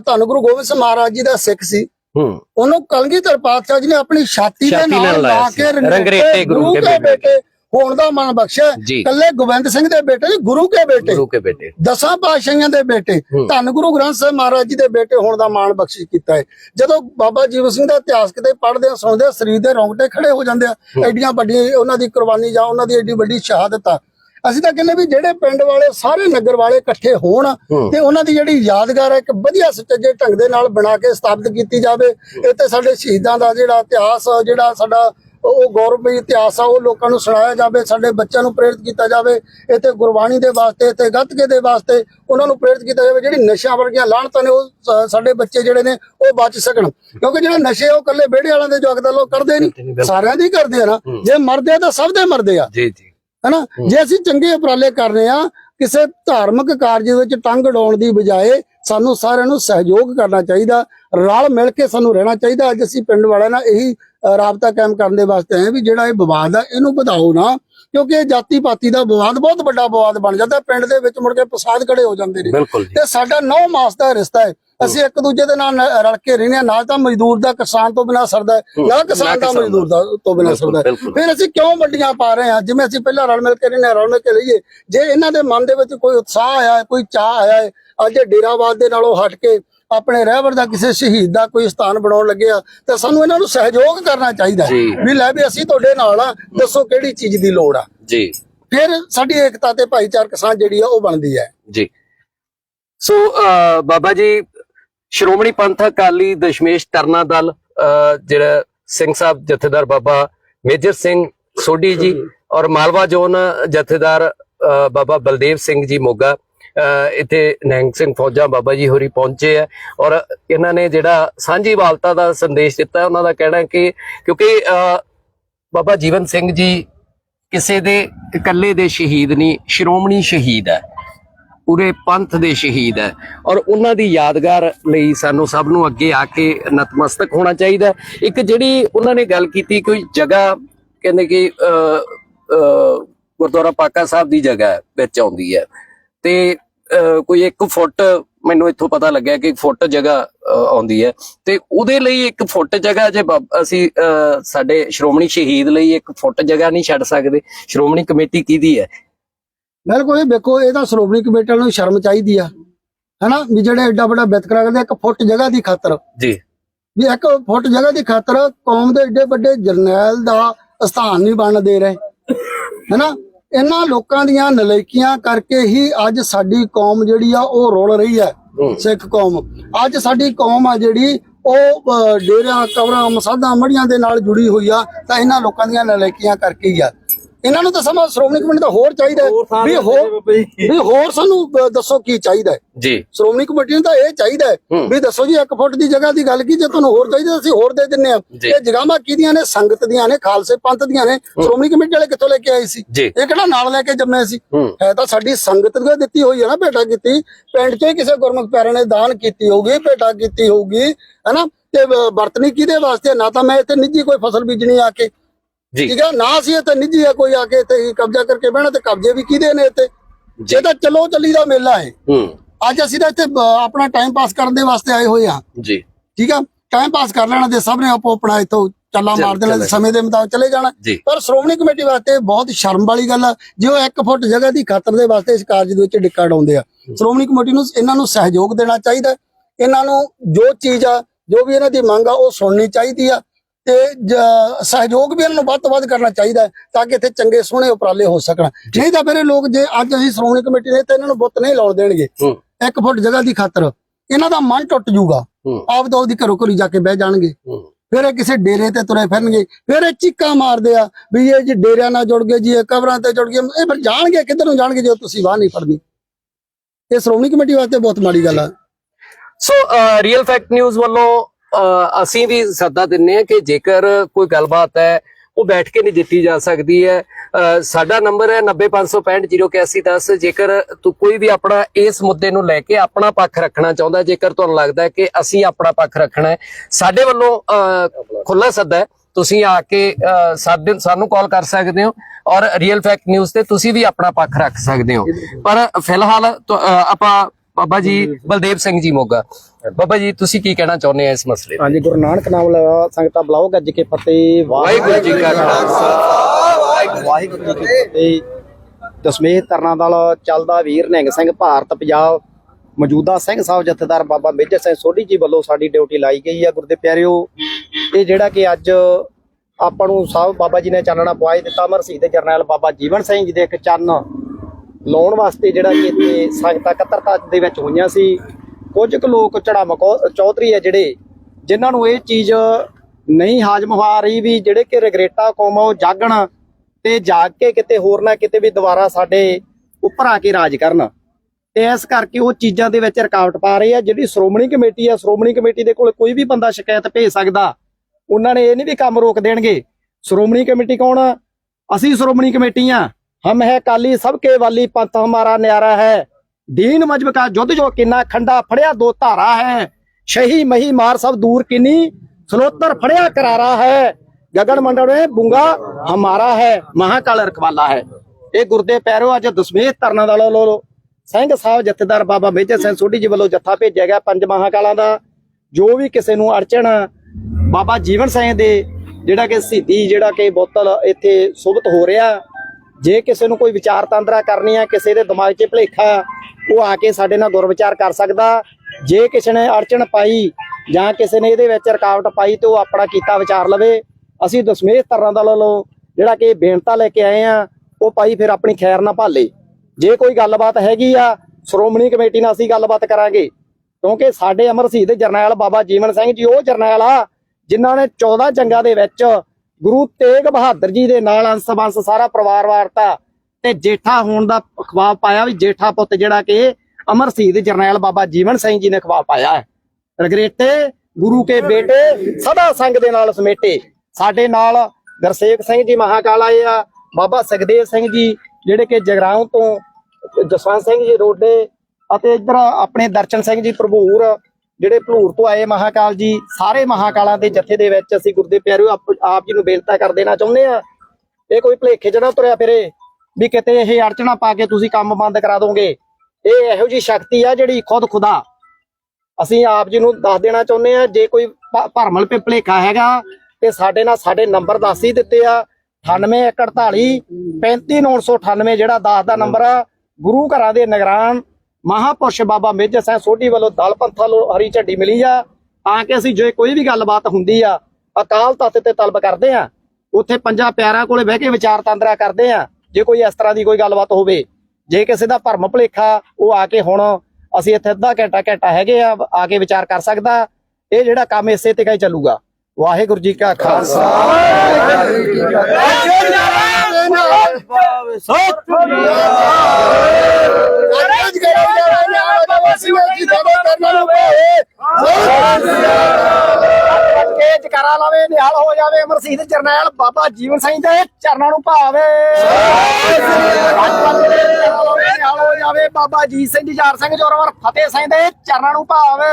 ਧੰਨ ਗੁਰੂ ਗੋਬਿੰਦ ਸਿੰਘ ਮਹਾਰਾਜ ਜੀ ਦਾ ਸਿੱਖ ਸੀ। ਉਹਨੂੰ ਕਲਗੀਧਰ ਪਾਤਸ਼ਾਹ ਜੀ ਨੇ ਆਪਣੀ ਛਾਤੀ ਦੇ ਨਾਲ ਲਾ। ਕੇ ਰੰਗਰੇਟੇ ਗੁਰੂ ਕੇ ਬੇਟੇ। ਹੋਣ ਦਾ ਮਨ ਬਖਸ਼ਿਆ। ਜੀ। ਕੱਲੇ ਗੋਬਿੰਦ ਸਿੰਘ ਦੇ ਬੇਟੇ ਨਹੀਂ ਗੁਰੂ ਕੇ ਬੇਟੇ। ਗੁਰੂ ਕੇ ਬੇਟੇ। ਦਸਾਂ ਪਾਤਸ਼ਾਹੀਆਂ ਦੇ ਬੇਟੇ। ਧੰਨ ਗੁਰੂ ਗ੍ਰੰਥ ਸਾਹਿਬ ਮਹਾਰਾਜ ਜੀ ਦੇ ਬੇਟੇ ਹੋਣ ਦਾ ਮਾਣ ਬਖਸ਼ਿਸ਼ ਕੀਤਾ ਹੈ। ਜਦੋਂ ਬਾਬਾ ਜੀਵਨ ਸਿੰਘ ਦਾ ਇਤਿਹਾਸ ਕਿਤੇ ਪੜ੍ਹਦੇ ਆ ਸੁਣਦੇ ਆ ਸਰੀਰ ਦੇ ਰੌਂਗਟੇ ਖੜੇ ਹੋ ਜਾਂਦੇ ਆ ਐਡੀਆਂ ਵੱਡੀਆਂ ਉਹਨਾਂ ਦੀ ਕੁਰਬਾਨੀ ਜਾਂ ਉਹਨਾਂ ਦੀ ਐਡੀ ਵੱਡੀ ਸ਼ਹਾਦਤ ਆ। ਅਸੀਂ ਤਾਂ ਕਹਿੰਦੇ ਵੀ ਜਿਹੜੇ ਪਿੰਡ ਵਾਲੇ ਸਾਰੇ ਨਗਰ ਵਾਲੇ ਇਕੱਠੇ ਹੋਣ। ਤੇ ਉਹਨਾਂ ਦੀ ਜਿਹੜੀ ਯਾਦਗਾਰ ਹੈ ਇੱਕ ਵਧੀਆ ਸੁਚੱਜੇ ਢੰਗ ਦੇ ਨਾਲ ਬਣਾ ਕੇ ਸਥਾਪਿਤ ਕੀਤੀ ਜਾਵੇ। ਇਹ ਤੇ ਸਾਡੇ ਸ਼ਹੀਦਾਂ ਦਾ ਜਿਹੜਾ ਇਤਿਹਾਸ ਜਿਹੜਾ ਸਾਡਾ ਉਹ ਗੌਰਵਮਈ ਇਤਿਹਾਸ ਆ ਉਹ ਲੋਕਾਂ ਨੂੰ ਸੁਣਾਇਆ ਜਾਵੇ ਸਾਡੇ ਬੱਚਿਆਂ ਨੂੰ ਪ੍ਰੇਰਿਤ ਕੀਤਾ ਜਾਵੇ ਇੱਥੇ ਗੁਰਬਾਣੀ ਦੇ ਵਾਸਤੇ ਤੇ ਗੱਤਕੇ ਦੇ ਵਾਸਤੇ ਉਹਨਾਂ ਨੂੰ ਪ੍ਰੇਰਿਤ ਕੀਤਾ ਜਾਵੇ ਜਿਹੜੀ ਨਸ਼ਿਆਂ ਵਰਗੀਆਂ ਲਾਹਣਤਾਂ ਨੇ ਉਹ ਸਾਡੇ ਬੱਚੇ ਜਿਹੜੇ ਨੇ ਉਹ ਬਚ ਸਕਣ। ਕਿਉਂਕਿ ਜਿਹੜੇ ਨਸ਼ੇ ਉਹ ਇਕੱਲੇ ਵਿਹੜੇ ਵਾਲਿਆਂ ਦੇ ਜਗਦਾ ਲੋਕ ਕਰਦੇ ਨਹੀਂ ਸਾਰਿਆਂ ਦੀ ਕਰਦੇ ਆ ਨਾ। ਜੇ ਮਰਦੇ ਆ ਤਾਂ ਸਭ ਦੇ ਮਰਦੇ ਆ। ਜੀ ਜੀ। ਹਨਾ? ਜੇ ਅਸੀਂ ਚੰਗੇ ਉਪਰਾਲੇ ਕਰ ਰਹੇ ਆ ਕਿਸੇ ਧਾਰਮਿਕ ਕਾਰਜ ਦੇ ਵਿੱਚ ਟੰਗ ਅਡਾਉਣ ਦੀ ਬਜਾਏ ਸਾਨੂੰ ਸਾਰਿਆਂ ਨੂੰ ਸਹਿਯੋਗ ਕਰਨਾ ਚਾਹੀਦਾ ਰਲ ਮਿਲ ਕੇ ਸਾਨੂੰ ਰਹਿਣਾ ਚਾਹੀਦਾ। ਅੱਜ ਅਸੀਂ ਪਿੰਡ ਵਾਲਿਆਂ ਨਾਲ ਇਹੀ ਰਾਬਤਾ ਕਾਇਮ ਕਰਨ ਦੇ ਵਾਸਤੇ ਆਏ ਵੀ ਜਿਹੜਾ ਇਹ ਵਿਵਾਦ ਆ ਇਹਨੂੰ ਵਧਾਓ ਨਾ ਕਿਉਂਕਿ ਇਹ ਜਾਤੀ ਪਾਤੀ ਦਾ ਵਿਵਾਦ ਬਹੁਤ ਵੱਡਾ ਵਿਵਾਦ ਬਣ ਜਾਂਦਾ ਪਿੰਡ ਦੇ ਵਿੱਚ ਮੁੜ ਕੇ ਫਸਾਦ ਖੜੇ ਹੋ ਜਾਂਦੇ ਨੇ। ਤੇ ਸਾਡਾ ਨੌ ਮਾਸ ਦਾ ਰਿਸ਼ਤਾ ਹੈ। ਅਸੀਂ ਇੱਕ ਦੂਜੇ ਦੇ ਨਾਲ ਰਲ ਕੇ ਰਹਿੰਦੇ ਹਾਂ। ਨਾ ਤਾਂ ਮਜ਼ਦੂਰ ਦਾ ਕਿਸਾਨ ਤੋਂ ਬਿਨਾ ਸਰਦਾ ਨਾ ਕਿਸਾਨ ਦਾ ਮਜ਼ਦੂਰ ਦਾ ਤੋਂ ਬਿਨਾ ਸਰਦਾ। ਫਿਰ ਅਸੀਂ ਕਿਉਂ ਵੱਡੀਆਂ ਪਾ ਰਹੇ ਹਾਂ? ਜਿਵੇਂ ਅਸੀਂ ਪਹਿਲਾਂ ਰਲ ਮਿਲ ਕੇ ਰਹਿੰਦੇ ਹਾਂ ਰਲ ਮਿਲ ਕੇ ਰਹੀਏ। ਜੇ ਇਹਨਾਂ ਦੇ ਮਨ ਦੇ ਵਿੱਚ ਕੋਈ ਉਤਸ਼ਾਹ ਆਇਆ ਕੋਈ ਚਾਹ ਆਇਆ ਹੈ ਅੱਜ ਡੇਰਾਵਾਦ ਦੇ ਨਾਲੋਂ ਹਟ ਕੇ ਆਪਣੇ ਰਹਿਬਰ ਦਾ ਕਿਸੇ ਸ਼ਹੀਦ ਦਾ ਕੋਈ ਸਥਾਨ ਬਣਾਉਣ ਲੱਗਿਆ ਤਾਂ ਸਾਨੂੰ ਇਹਨਾਂ ਨੂੰ ਸਹਿਯੋਗ ਕਰਨਾ ਚਾਹੀਦਾ। ਵੀ ਲੈ ਵੀ ਅਸੀਂ ਤੁਹਾਡੇ ਨਾਲ ਆ ਦੱਸੋ ਕਿਹੜੀ ਚੀਜ਼ ਦੀ ਲੋੜ ਆ। ਜੀ। ਫਿਰ ਸਾਡੀ ਏਕਤਾ ਤੇ ਭਾਈਚਾਰਕ ਸਾਂਝ ਜਿਹੜੀ ਆ ਉਹ ਬਣਦੀ ਹੈ। ਜੀ। ਸੋ ਬਾਬਾ ਜੀ ਸ਼੍ਰੋਮਣੀ ਪੰਥ ਅਕਾਲੀ ਦਸ਼ਮੇਸ਼ ਤਰਨਾ ਦਲ ਜਿਹੜਾ ਸਿੰਘ ਸਾਹਿਬ ਜਥੇਦਾਰ ਬਾਬਾ ਮੇਜਰ ਸਿੰਘ ਸੋਢੀ ਜੀ ਔਰ ਮਾਲਵਾ ਜ਼ੋਨ ਜਥੇਦਾਰ ਬਾਬਾ ਬਲਦੇਵ ਸਿੰਘ ਜੀ ਮੋਗਾ ਇੱਥੇ ਨੈਂਗ ਸਿੰਘ ਫੌਜਾ ਬਾਬਾ ਜੀ ਹੋਰੀ ਪਹੁੰਚੇ ਆ ਔਰ ਇਹਨਾਂ ਨੇ ਜਿਹੜਾ ਸਾਂਝੀ ਵਾਲਤਾ ਦਾ ਸੰਦੇਸ਼ ਦਿੱਤਾ ਉਹਨਾਂ ਦਾ ਕਹਿਣਾ ਕਿ ਕਿਉਂਕਿ ਬਾਬਾ ਜੀਵਨ ਸਿੰਘ ਜੀ ਕਿਸੇ ਦੇ ਇਕੱਲੇ ਦੇ ਸ਼ਹੀਦ ਨਹੀਂ ਸ਼੍ਰੋਮਣੀ ਸ਼ਹੀਦ ਹੈ ਪੂਰੇ ਪੰਥ ਦੇ ਸ਼ਹੀਦ ਹੈ ਔਰ ਉਹਨਾਂ ਦੀ ਯਾਦਗਾਰ ਲਈ ਸਾਨੂੰ ਸਭ ਨੂੰ ਅੱਗੇ ਆ ਕੇ ਨਤਮਸਤਕ ਹੋਣਾ ਚਾਹੀਦਾ ਇੱਕ ਜਿਹੜੀ ਉਹਨਾਂ ਨੇ ਗੱਲ ਕੀਤੀ ਕੋਈ ਜਗ੍ਹਾ ਕਹਿੰਦੇ ਕਿ ਅ, ਅ, ਗੁਰਦੁਆਰਾ ਪਾਕਾ ਸਾਹਿਬ ਦੀ ਜਗ੍ਹਾ ਵਿੱਚ ਆਉਂਦੀ ਹੈ। ਤੇ ਕੋਈ 1 ਫੁੱਟ ਮੈਨੂੰ ਇੱਥੋਂ ਪਤਾ ਲੱਗਿਆ ਕਿ 1 ਫੁੱਟ ਜਗ੍ਹਾ ਆਉਂਦੀ ਹੈ। ਤੇ ਉਹਦੇ ਲਈ 1 ਫੁੱਟ ਜਗ੍ਹਾ ਜੇ ਅਸੀਂ ਸਾਡੇ ਸ਼੍ਰੋਮਣੀ ਸ਼ਹੀਦ ਲਈ 1 ਫੁੱਟ ਜਗ੍ਹਾ ਨਹੀਂ ਛੱਡ ਸਕਦੇ। ਸ਼੍ਰੋਮਣੀ ਕਮੇਟੀ ਕਿਹਦੀ ਹੈ? ਬਿਲਕੁਲ ਇਹ ਵੇਖੋ ਇਹ ਤਾਂ ਸ਼੍ਰੋਮਣੀ ਕਮੇਟੀ ਨੂੰ ਸ਼ਰਮ ਚਾਹੀਦੀ ਆ। ਹੈਨਾ? ਵੀ ਜਿਹੜੇ ਐਡਾ ਵੱਡਾ ਵਿਤਕਰਾ ਕਰਦੇ ਇੱਕ ਫੁੱਟ ਜਗ੍ਹਾ ਦੀ ਖਾਤਰ। ਜੀ। ਵੀ ਇੱਕ ਫੁੱਟ ਜਗ੍ਹਾ ਦੀ ਖਾਤਰ ਕੌਮ ਦੇ ਏਡੇ ਵੱਡੇ ਜਰਨੈਲ ਦਾ ਸਥਾਨ ਨਹੀਂ ਬਣ ਦੇ ਰਹੇ। ਹੈਨਾ? ਇਹਨਾਂ ਲੋਕਾਂ ਦੀਆਂ ਨਲਾਇਕੀਆਂ ਕਰਕੇ ਹੀ ਅੱਜ ਸਾਡੀ ਕੌਮ ਜਿਹੜੀ ਆ ਉਹ ਰੁਲ ਰਹੀ ਹੈ। ਸਿੱਖ ਕੌਮ ਅੱਜ ਸਾਡੀ ਕੌਮ ਆ ਜਿਹੜੀ ਉਹ ਡੇਰਿਆਂ ਕਬਰਾਂ ਮਸਾਦਾ ਮੜੀਆਂ ਦੇ ਨਾਲ ਜੁੜੀ ਹੋਈ ਆ ਤਾਂ ਇਹਨਾਂ ਲੋਕਾਂ ਦੀਆਂ ਨਲਾਇਕੀਆਂ ਕਰਕੇ ਹੀ ਆ ਇਹਨਾਂ ਨੂੰ ਤਾਂ ਸਮਾਂ ਸ਼੍ਰੋਮਣੀ ਕਮੇਟੀ ਦਾ ਹੋਰ ਚਾਹੀਦਾ ਹੈ। ਵੀ ਹੋਰ ਵੀ ਹੋਰ ਸਾਨੂੰ ਦੱਸੋ ਕੀ ਚਾਹੀਦਾ ਹੈ। ਜੀ। ਸ਼੍ਰੋਮਣੀ ਕਮੇਟੀ ਨੂੰ ਤਾਂ ਇਹ ਚਾਹੀਦਾ ਹੈ। ਵੀ ਦੱਸੋ ਜੀ ਇੱਕ ਫੁੱਟ ਦੀ ਜਗ੍ਹਾ ਦੀ ਗੱਲ ਕੀ ਜੇ ਤੁਹਾਨੂੰ ਹੋਰ ਚਾਹੀਦਾ ਅਸੀਂ ਹੋਰ ਦੇ ਦਿੰਨੇ ਆ। ਇਹ ਜਗ੍ਹਾਵਾਂ ਕਿਹਦੀਆਂ ਨੇ? ਸੰਗਤ ਦੀਆਂ ਨੇ ਖਾਲਸੇ ਪੰਥ ਦੀਆਂ ਨੇ। ਸ਼੍ਰੋਮਣੀ ਕਮੇਟੀ ਵਾਲੇ ਕਿੱਥੋਂ ਲੈ ਕੇ ਆਏ ਸੀ। ਇਹ ਕਿਹੜਾ ਨਾਲ ਲੈ ਕੇ ਜੰਮੇ ਸੀ? ਹੂੰ। ਤਾਂ ਸਾਡੀ ਸੰਗਤ ਦੀ ਦਿੱਤੀ ਹੋਈ ਹੈ ਨਾ ਭੇਟਾ ਕੀਤੀ। ਪਿੰਡ ਚੋਂ ਹੀ ਕਿਸੇ ਗੁਰਮੁਖ ਪਿਆਰੇ ਨੇ ਦਾਨ ਕੀਤੀ ਹੋਊਗੀ ਭੇਟਾ ਕੀਤੀ ਹੋਊਗੀ ਹੈਨਾ ਤੇ ਵ- ਵਰਤਣੀ ਕਿਹਦੇ ਵਾਸਤੇ? ਨਾ ਤਾਂ ਮੈਂ ਇੱਥੇ ਨਿੱਜੀ ਕੋਈ ਫਸਲ ਬੀਜਣੀ ਆ ਕੇ। ਠੀਕ ਹੈ ਨਾ ਸੀ ਇੱਥੇ ਨਿੱਜੀ ਆ ਕੋਈ ਆ ਕੇ ਇੱਥੇ ਕਬਜ਼ਾ ਕਰਕੇ ਬਹਿਣਾ ਤੇ ਕਬਜ਼ੇ ਵੀ ਕਿਹਦੇ ਨੇ ਇੱਥੇ? ਇਹ ਤਾਂ ਚਲੋ ਚੱਲੀ ਦਾ ਮੇਲਾ ਹੈ। ਹੂੰ। ਅੱਜ ਅਸੀਂ ਤਾਂ ਇੱਥੇ ਆਪਣਾ ਟਾਈਮ ਪਾਸ ਕਰਨ ਦੇ ਵਾਸਤੇ ਆਏ ਹੋਏ ਆ। ਜੀ। ਠੀਕ ਆ? ਟਾਈਮ ਪਾਸ ਕਰ ਲੈਣਾ ਤੇ ਸਭ ਨੇ ਆਪੋ ਆਪਣਾ ਇੱਥੋਂ ਚੱਲਾ ਮਾਰ ਦੇਣਾ। ਸਮੇਂ ਦੇ ਮੁਤਾਬਕ ਚਲੇ ਜਾਣਾ। ਪਰ ਸ਼੍ਰੋਮਣੀ ਕਮੇਟੀ ਵਾਸਤੇ ਬਹੁਤ ਸ਼ਰਮ ਵਾਲੀ ਗੱਲ ਆ। ਜੇ ਉਹ 1 ਫੁੱਟ ਜਗ੍ਹਾ ਦੀ ਖਾਤਰ ਦੇ ਵਾਸਤੇ ਇਸ ਕਾਰਜ ਦੇ ਵਿੱਚ ਡਿੱਕਾ ਡਾਉਂਦੇ ਆ। ਸ਼੍ਰੋਮਣੀ ਕਮੇਟੀ ਨੂੰ ਇਹਨਾਂ ਨੂੰ ਸਹਿਯੋਗ ਦੇਣਾ ਚਾਹੀਦਾ। ਇਹਨਾਂ ਨੂੰ ਜੋ ਚੀਜ਼ ਆ ਜੋ ਵੀ ਇਹਨਾਂ ਦੀ ਮੰਗ ਆ ਉਹ ਸੁਣਨੀ ਚਾਹੀਦੀ ਆ। ਤੇ ਸਹਿਯੋਗ ਵੀ ਇਹਨਾਂ ਨੂੰ ਵੱਧ ਤੋਂ ਵੱਧ ਕਰਨਾ ਚਾਹੀਦਾ ਹੈ ਤਾਂ ਕਿ ਇੱਥੇ ਚੰਗੇ ਸੋਹਣੇ ਉਪਰਾਲੇ ਹੋ ਸਕਣ। ਨਹੀਂ ਤਾਂ ਫਿਰ ਲੋਕ ਜੇ ਅੱਜ ਅਸੀਂ ਸ਼੍ਰੋਮਣੀ ਕਮੇਟੀ ਨੇ ਤਾਂ ਇਹਨਾਂ ਨੂੰ ਬੁੱਤ ਨਹੀਂ ਲਾਉਣ ਦੇਣਗੇ। ਇੱਕ ਫੁੱਟ ਜਗ੍ਹਾ ਦੀ ਖਾਤਰ ਇਹਨਾਂ ਦਾ ਮਨ ਟੁੱਟ ਜਾਊਗਾ। ਆਪ ਦੋ ਦੀ ਘਰੋਂ ਘਰੀ ਜਾ ਕੇ ਬਹਿ ਜਾਣਗੇ। ਫਿਰ ਇਹ ਕਿਸੇ ਡੇਰੇ ਤੇ ਤੁਰੇ ਫਿਰਨਗੇ। ਫਿਰ ਇਹ ਚੀਕਾਂ ਮਾਰਦੇ ਆ ਵੀ ਇਹ ਜੀ ਡੇਰਿਆਂ ਨਾਲ ਜੁੜ ਗਏ ਜੀ ਇਹ ਕਬਰਾਂ ਤੇ ਜੁੜ ਗਏ ਇਹ ਫਿਰ ਜਾਣਗੇ ਕਿੱਧਰ ਨੂੰ ਜਾਣਗੇ ਜੇ ਤੁਸੀਂ ਵਾਹ ਨਹੀਂ ਫੜਨੀ। ਇਹ ਸ਼੍ਰੋਮਣੀ ਕਮੇਟੀ ਵਾਸਤੇ ਬਹੁਤ ਮਾੜੀ ਗੱਲ ਆ। ਸੋ ਰੀਅਲ ਫੈਕਟ ਨਿਊਜ਼ ਵੱਲੋਂ ਅਸੀਂ ਵੀ ਸੱਦਾ ਦਿੰਨੇ ਆ ਕਿ ਜੇਕਰ ਕੋਈ ਗੱਲਬਾਤ ਹੈ ਉਹ ਬੈਠ ਕੇ ਨਹੀਂ ਦਿੱਤੀ ਜਾ ਸਕਦੀ ਹੈ। ਸਾਡਾ ਨੰਬਰ ਹੈ 956508108110 ਜੇਕਰ ਤੂੰ ਕੋਈ ਵੀ ਆਪਣਾ ਇਸ ਮੁੱਦੇ ਨੂੰ ਲੈ ਕੇ ਆਪਣਾ ਪੱਖ ਰੱਖਣਾ ਚਾਹੁੰਦਾ ਜੇਕਰ ਤੁਹਾਨੂੰ ਲੱਗਦਾ ਹੈ ਕਿ ਅਸੀਂ ਆਪਣਾ ਪੱਖ ਰੱਖਣਾ ਹੈ ਸਾਡੇ ਵੱਲੋਂ ਖੁੱਲਾ ਸੱਦਾ ਹੈ। ਤੁਸੀਂ ਆ ਕੇ ਅਹ, ਸਾਡੇ ਸਾਨੂੰ ਕਾਲ ਕਰ ਸਕਦੇ ਹੋ ਔਰ ਰੀਅਲ ਫੈਕਟ ਨਿਊਜ਼ ਤੇ ਤੁਸੀਂ ਵੀ ਆਪਣਾ ਪੱਖ ਰੱਖ ਸਕਦੇ ਹੋ। ਪਰ ਫਿਲਹਾਲ ਆਪਾਂ ਬਾਬਾ ਜੀ ਬਲਦੇਵ ਸਿੰਘ ਜੀ ਮੋਗਾ। ਬਾਬਾ ਜੀ ਤੁਸੀਂ ਕੀ ਕਹਿਣਾ ਚਾਹੁੰਦੇ ਆ ਇਸ ਮਸਲੇ ਤੇ? ਹਾਂਜੀ ਗੁਰੂ ਨਾਨਕ ਨਾਮ ਲਗਾ ਸੰਗਤਾਂ ਬੁਲਾਓ ਗੱਜ ਕੇ ਫਤਿਹ ਵਾਹਿਗੁਰੂ ਜੀ ਕਾ ਖਾਲਸਾ। ਵਾਹਿਗੁਰੂ ਜੀ ਕੀ ਫਤਿਹ। ਦਸਮੇਹ ਤਰਨਾ ਦਲ ਚੱਲਦਾ ਵੀਰ ਨਿਹੰਗ ਸਿੰਘ ਭਾਰਤ ਪੰਜਾਬ। ਮੌਜੂਦਾ ਸਿੰਘ ਸਾਹਿਬ ਜਥੇਦਾਰ ਬਾਬਾ ਮੇਜਰ ਸਿੰਘ ਸੋਢੀ ਜੀ ਵੱਲੋਂ ਸਾਡੀ ਡਿਊਟੀ ਲਾਈ ਗਈ ਆ ਗੁਰੂ ਦੇ ਪਿਆਰਿਓ। ਇਹ ਜਿਹੜਾ ਕਿ ਅੱਜ ਆਪਾਂ ਨੂੰ ਸਾਹਿਬ ਬਾਬਾ ਜੀ ਨੇ ਚਾਨਣਾ ਪਵਾਈ ਦਿੱਤਾ ਮਰਸੀ ਦੇ ਜਰਨੈਲ ਬਾਬਾ ਜੀਵਨ ਸਿੰਘ ਜੀ ਦੇ ਇੱਕ ਚੰਨ। ਲਾਉਣ ਵਾਸਤੇ ਜਿਹੜਾ ਕਿ ਇੱਥੇ ਸੰਗਤਾਂ ਇਕੱਤਰਤਾ ਦੇ ਵਿੱਚ ਹੋਈਆਂ ਸੀ। ਕੁਝ ਕੁ ਲੋਕ ਚੜਾਮ ਚੌਧਰੀ ਆ ਜਿਹੜੇ, ਜਿਨ੍ਹਾਂ ਨੂੰ ਇਹ ਚੀਜ਼ ਨਹੀਂ ਹਾਜ਼ਮ ਹੋ ਰਹੀ ਵੀ ਜਿਹੜੇ ਕਿ ਰਗਰੇਟਾ ਕੌਮ ਆ, ਉਹ ਜਾਗਣ ਤੇ ਜਾਗ ਕੇ ਕਿਤੇ ਹੋਰ ਨਾ ਕਿਤੇ ਵੀ ਦੁਬਾਰਾ ਸਾਡੇ ਉੱਪਰ ਆ ਕੇ ਰਾਜ ਕਰਨ। ਤੇ ਇਸ ਕਰਕੇ ਉਹ ਚੀਜ਼ਾਂ ਦੇ ਵਿੱਚ ਰੁਕਾਵਟ ਪਾ ਰਹੇ ਆ। ਜਿਹੜੀ ਸ਼੍ਰੋਮਣੀ ਕਮੇਟੀ ਆ, ਸ਼੍ਰੋਮਣੀ ਕਮੇਟੀ ਦੇ ਕੋਲ ਕੋਈ ਵੀ ਬੰਦਾ ਸ਼ਿਕਾਇਤ ਭੇਜ ਸਕਦਾ, ਉਹਨਾਂ ਨੇ ਇਹ ਨਹੀਂ ਵੀ ਕੰਮ ਰੋਕ ਦੇਣਗੇ। ਸ਼੍ਰੋਮਣੀ ਕਮੇਟੀ ਕੌਣ ਆ? ਅਸੀਂ ਸ਼੍ਰੋਮਣੀ ਕਮੇਟੀ ਆ। ਹਮ ਹੈ ਕਾਲੀ ਸਭ ਕੇ ਵਾਲੀ ਪੰਥ ਹਮਾਰਾ ਨਿਆਰਾ ਹੈ। ਦੀਨ ਮਜਬ ਕਾ ਜੁੱਧ ਜੋ ਕਿੰਨਾ ਖੰਡਾ ਫੜਿਆ ਦੋ ਧਾਰਾ ਹੈ। ਸ਼ਹੀ ਮਹੀ ਮਾਰ ਸਭ ਦੂਰ ਕਿਨੀ, ਸਲੋਤਰ ਫੜਿਆ ਕਰਾਰਾ ਹੈ। ਗਗਨ ਮੰਡਲ में ਬੁੰਗਾ ਹਮਾਰਾ ਹੈ, ਮਹਾਕਾਲ ਰਖਵਾਲਾ ਹੈ। ਇਹ ਗੁਰਦੇ ਪੈਰੋ, ਅੱਜ ਦਸਮੇਸ਼ ਧਰਨਾ ਦਾ ਲੋ ਲੋ ਸਿੰਘ ਸਾਹਿਬ ਜਥੇਦਾਰ ਬਾਬਾ ਮੇਜਰ ਸਿੰਘ ਸੋਢੀ ਜੀ ਵੱਲੋਂ ਜੱਥਾ ਭੇਜਿਆ ਗਿਆ ਪੰਜ ਮਹਾਕਾਲਾਂ ਦਾ। ਜੋ ਵੀ ਕਿਸੇ ਨੂੰ ਅੜਚਣ ਬਾਬਾ ਜੀਵਨ ਸਿੰਘ ਦੇ, ਜਿਹੜਾ ਕਿ ਸਿੱਧੀ ਜਿਹੜਾ ਕਿ ਬੋਤਲ ਇੱਥੇ ਸੁਭਤ ਹੋ ਰਿਹਾ। ਜੇ ਕਿਸੇ ਨੂੰ ਕੋਈ ਵਿਚਾਰ ਕਰਨੀ ਆ, ਕਿਸੇ ਦੇ ਦਿਮਾਗ 'ਚ ਭੁਲੇਖਾ ਉਹ ਆ ਕੇ ਸਾਡੇ ਨਾਲ ਗੁਰਵਿਚਾਰ ਕਰ ਸਕਦਾ। ਜੇ ਕਿਸੇ ਨੇ ਅੜਚਣ ਪਾਈ ਜਾਂ ਕਿਸੇ ਨੇ ਇਹਦੇ ਵਿੱਚ ਰੁਕਾਵਟ ਪਾਈ ਤੇ ਉਹ ਆਪਣਾ ਕੀਤਾ ਵਿਚਾਰ ਲਵੇ, ਅਸੀਂ ਦਸਮੇਸ਼ ਤਰ੍ਹਾਂ ਦਾ ਵੱਲੋਂ ਜਿਹੜਾ ਕਿ ਬੇਨਤਾ ਲੈ ਕੇ ਆਏ ਆ, ਉਹ ਪਾਈ ਫਿਰ ਆਪਣੀ ਖੈਰ ਨਾ ਭਾਲੇ। ਜੇ ਕੋਈ ਗੱਲਬਾਤ ਹੈਗੀ ਆ, ਸ਼੍ਰੋਮਣੀ ਕਮੇਟੀ ਨਾਲ ਅਸੀਂ ਗੱਲਬਾਤ ਕਰਾਂਗੇ। ਕਿਉਂਕਿ ਸਾਡੇ ਅਮਰ ਸ਼ਹੀਦ ਜਰਨੈਲ ਬਾਬਾ ਜੀਵਨ ਸਿੰਘ ਜੀ, ਉਹ ਜਰਨੈਲ ਆ, ਜਿਨ੍ਹਾਂ ਨੇ 14 ਜੰਗਾਂ ਦੇ ਵਿੱਚ ਗੁਰੂ ਤੇਗ ਬਹਾਦਰ ਜੀ ਦੇ ਨਾਲ ਅੰਸ ਬੰਸ ਸਾਰਾ ਪਰਿਵਾਰ ਵਾਰਤਾ ਤੇ ਜੇਠਾ ਹੋਣ ਦਾ ਖਵਾਬ ਪਾਇਆ ਵੀ ਜੇਠਾ ਪੁੱਤ ਜਿਹੜਾ ਕਿ ਅਮਰ ਸ਼ਹੀਦ ਜਰਨੈਲ ਬਾਬਾ ਜੀਵਨ ਸਿੰਘ ਜੀ ਨੇ ਖਵਾਬ ਪਾਇਆ ਹੈ। ਰਗਰੇਟੇ, ਗੁਰੂ ਕੇ ਬੇਟੇ, ਸਦਾ ਸੰਗ ਦੇ ਨਾਲ ਸਮੇਟੇ। ਸਾਡੇ ਨਾਲ ਗਰਸੇਵਕ ਸਿੰਘ ਜੀ ਮਹਾਕਾਲ ਆਏ ਆ, ਬਾਬਾ ਸੁਖਦੇਵ ਸਿੰਘ ਜੀ, ਜਿਹੜੇ ਕਿ ਜਗਰਾਉਂ ਤੋਂ ਜਸਵੰਤ ਸਿੰਘ ਜੀ ਰੋਡੇ ਅਤੇ ਇੱਧਰ ਆਪਣੇ ਦਰਸ਼ਨ ਸਿੰਘ ਜੀ ਪ੍ਰਭੂਰ ਜਿਹੜੇ ਭਲੂਰ ਤੋਂ ਆਏ ਮਹਾਕਾਲ ਜੀ, ਸਾਰੇ ਮਹਾਕਾਲਾਂ ਦੇ ਜਥੇ ਦੇ ਵਿੱਚ ਅਸੀਂ ਗੁਰਦੇ ਪਿਆਰਿਓ, ਆਪ ਜੀ ਨੂੰ ਬੇਨਤਾ ਕਰ ਦੇਣਾ ਚਾਹੁੰਦੇ ਆ। ਇਹ ਕੋਈ ਭਲੇਖੇ ਜਿਹੜਾ ਤੁਰਿਆ ਫਿਰੇ ਵੀ ਕਿਤੇ ਇਹ ਅੜਚਣਾ ਪਾ ਕੇ ਤੁਸੀਂ ਕੰਮ ਬੰਦ ਕਰਾ ਦੋਗੇ। ਇਹ ਇਹੋ ਜੀ ਸ਼ਕਤੀ ਆ ਜਿਹੜੀ ਖੁਦ ਖੁਦਾ ਅਸੀਂ ਆਪ ਜੀ ਨੂੰ ਦੱਸ ਦੇਣਾ ਚਾਹੁੰਦੇ ਆ। ਜੇ ਕੋਈ ਭਰਮਲ ਪੇ ਭਲੇਖਾ ਹੈਗਾ ਤੇ ਸਾਡੇ ਨਾਲ ਸਾਡੇ ਨੰਬਰ ਦੱਸ ਹੀ ਦਿੱਤੇ ਆ। 9848 35998 ਜਿਹੜਾ 10 ਦਾ ਨੰਬਰ ਆ। ਗੁਰੂ ਘਰਾਂ ਦੇ ਨਿਗਰਾਨ ਮਹਾਪੁਰਸ਼ ਬਾਬਾ ਮੇਜਰ ਸਿੰਘ ਸੋਢੀ ਵੱਲੋਂ ਦਲ ਪੰਥਾ ਲੋ ਹਰੀ ਝੰਡੀ ਮਿਲੀ ਆ, ਤਾਂ ਕਿ ਅਸੀਂ ਜੇ ਕੋਈ ਵੀ ਗੱਲਬਾਤ ਹੁੰਦੀ ਆ, ਅਕਾਲ ਤਖਤ ਤੇ ਤਲਬ ਕਰਦੇ ਆ, ਉੱਥੇ ਪੰਜਾਂ ਪਿਆਰਿਆਂ ਕੋਲੇ ਬਹਿ ਕੇ ਵਿਚਾਰ ਤੰਦਰਾ ਕਰਦੇ ਆ, ਜੇ ਕੋਈ ਇਸ ਤਰ੍ਹਾਂ ਦੀ ਕੋਈ ਗੱਲਬਾਤ ਹੋਵੇ, ਜੇ ਕਿਸੇ ਦਾ ਭਰਮ ਭੁਲੇਖਾ ਉਹ ਆ ਕੇ ਹੁਣ ਅਸੀਂ ਇੱਥੇ ਅੱਧਾ ਘੰਟਾ ਘੰਟਾ ਹੈਗੇ ਆ ਆ ਕੇ ਵਿਚਾਰ ਕਰ ਸਕਦਾ, ਇਹ ਜਿਹੜਾ ਕੰਮ ਇਸੇ ਤੇ ਹੀ ਚੱਲੂਗਾ। ਵਾਹਿਗੁਰੂ ਜੀ ਕਾ ਖਾਲਸਾ। ਵਾਹਿਗੁਰੂ ਜੀ ਕੀ ਅੱਜ ਕਰਾਂਗੇ ਨਾ ਵਾਸੀ ਵਾਸੀ ਦਾ ਕਰਨਾ ਨੂੰ? ਕੇ ਜਕਾਰਾ ਲਾਵੇ, ਨਿਹਾਲ ਹੋ ਜਾਵੇ, ਅਮਰ ਸ਼ਹੀਦ ਜਰਨੈਲ ਬਾਬਾ ਜੀਵਨ ਸਿੰਘ ਦੇ ਚਰਨਾਂ ਨੂੰ ਭਾਵੇ। ਨਿਹਾਲ ਹੋ ਜਾਵੇ, ਬਾਬਾ ਜੀ ਸਿੰਘ ਜੀ ਸਿੰਘ, ਜੋਰਵਰ, ਫਤਿਹ ਸਿੰਘ ਦੇ ਚਰਨਾਂ ਨੂੰ ਭਾਵੇ।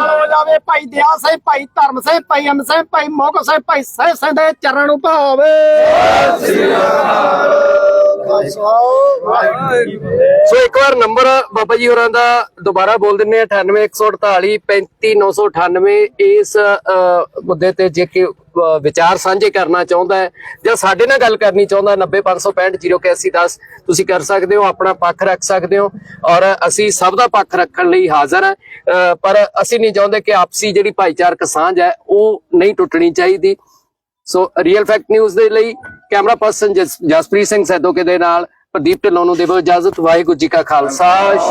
ਹੋ ਜਾਵੇ, ਭਾਈ ਦਿਆ ਸਿੰਘ, ਭਾਈ ਧਰਮ ਸਿੰਘ, ਭਾਈ ਅਮ ਸਿੰਘ, ਭਾਈ ਮੋਗ ਸਿੰਘ, ਭਾਈ ਸਹਿ ਸਿੰਘ ਦੇ ਚਰਨਾਂ ਨੂੰ ਭਾਵੇ। ਸੋ ਇੱਕ ਵਾਰ ਨੰਬਰ ਬਾਬਾ ਜੀ ਹੋਰਾਂ ਦਾ ਦੁਬਾਰਾ ਬੋਲ ਦਿੰਨੇ ਆ 98148 35998 ਇਸ ਮੁੱਦੇ ਤੇ ਜੇ ਕਿ ਵਿਚਾਰ ਸਾਂਝੇ ਕਰਨਾ ਚਾਹੁੰਦਾ ਹੈ ਜਾਂ ਸਾਡੇ ਨਾਲ ਗੱਲ ਕਰਨੀ ਚਾਹੁੰਦਾ 90565 ਤੁਸੀਂ ਕਰ ਸਕਦੇ ਹੋ ਆਪਣਾ ਪੱਖ ਰੱਖ ਸਕਦੇ ਹੋ ਔਰ ਅਸੀਂ ਸਭ ਦਾ ਪੱਖ ਰੱਖਣ ਲਈ ਹਾਜ਼ਰ ਹਾਂ ਅ, ਪਰ ਅਸੀਂ ਨਹੀਂ ਚਾਹੁੰਦੇ ਕਿ ਆਪਸੀ ਜਿਹੜੀ ਭਾਈਚਾਰਕ ਸਾਂਝ ਹੈ ਉਹ ਨਹੀਂ ਟੁੱਟਣੀ ਚਾਹੀਦੀ। ਸੋ ਰੀਅਲ ਫੈਕਟ ਨਿਊਜ਼ ਦੇ ਲਈ ਕੈਮਰਾ ਪਰਸਨ ਜਸਪ੍ਰੀਤ ਸਿੰਘ ਸੈਦੋਕੇ ਦੇ ਨਾਲ ਪ੍ਰਦੀਪ ਢਿੱਲੋਂ ਨੂੰ ਦੇਵੋ ਇਜਾਜ਼ਤ, ਵਾਹਿਗੁਰੂ ਜੀ ਕਾ ਖਾਲਸਾ, ਸ਼੍ਰੀ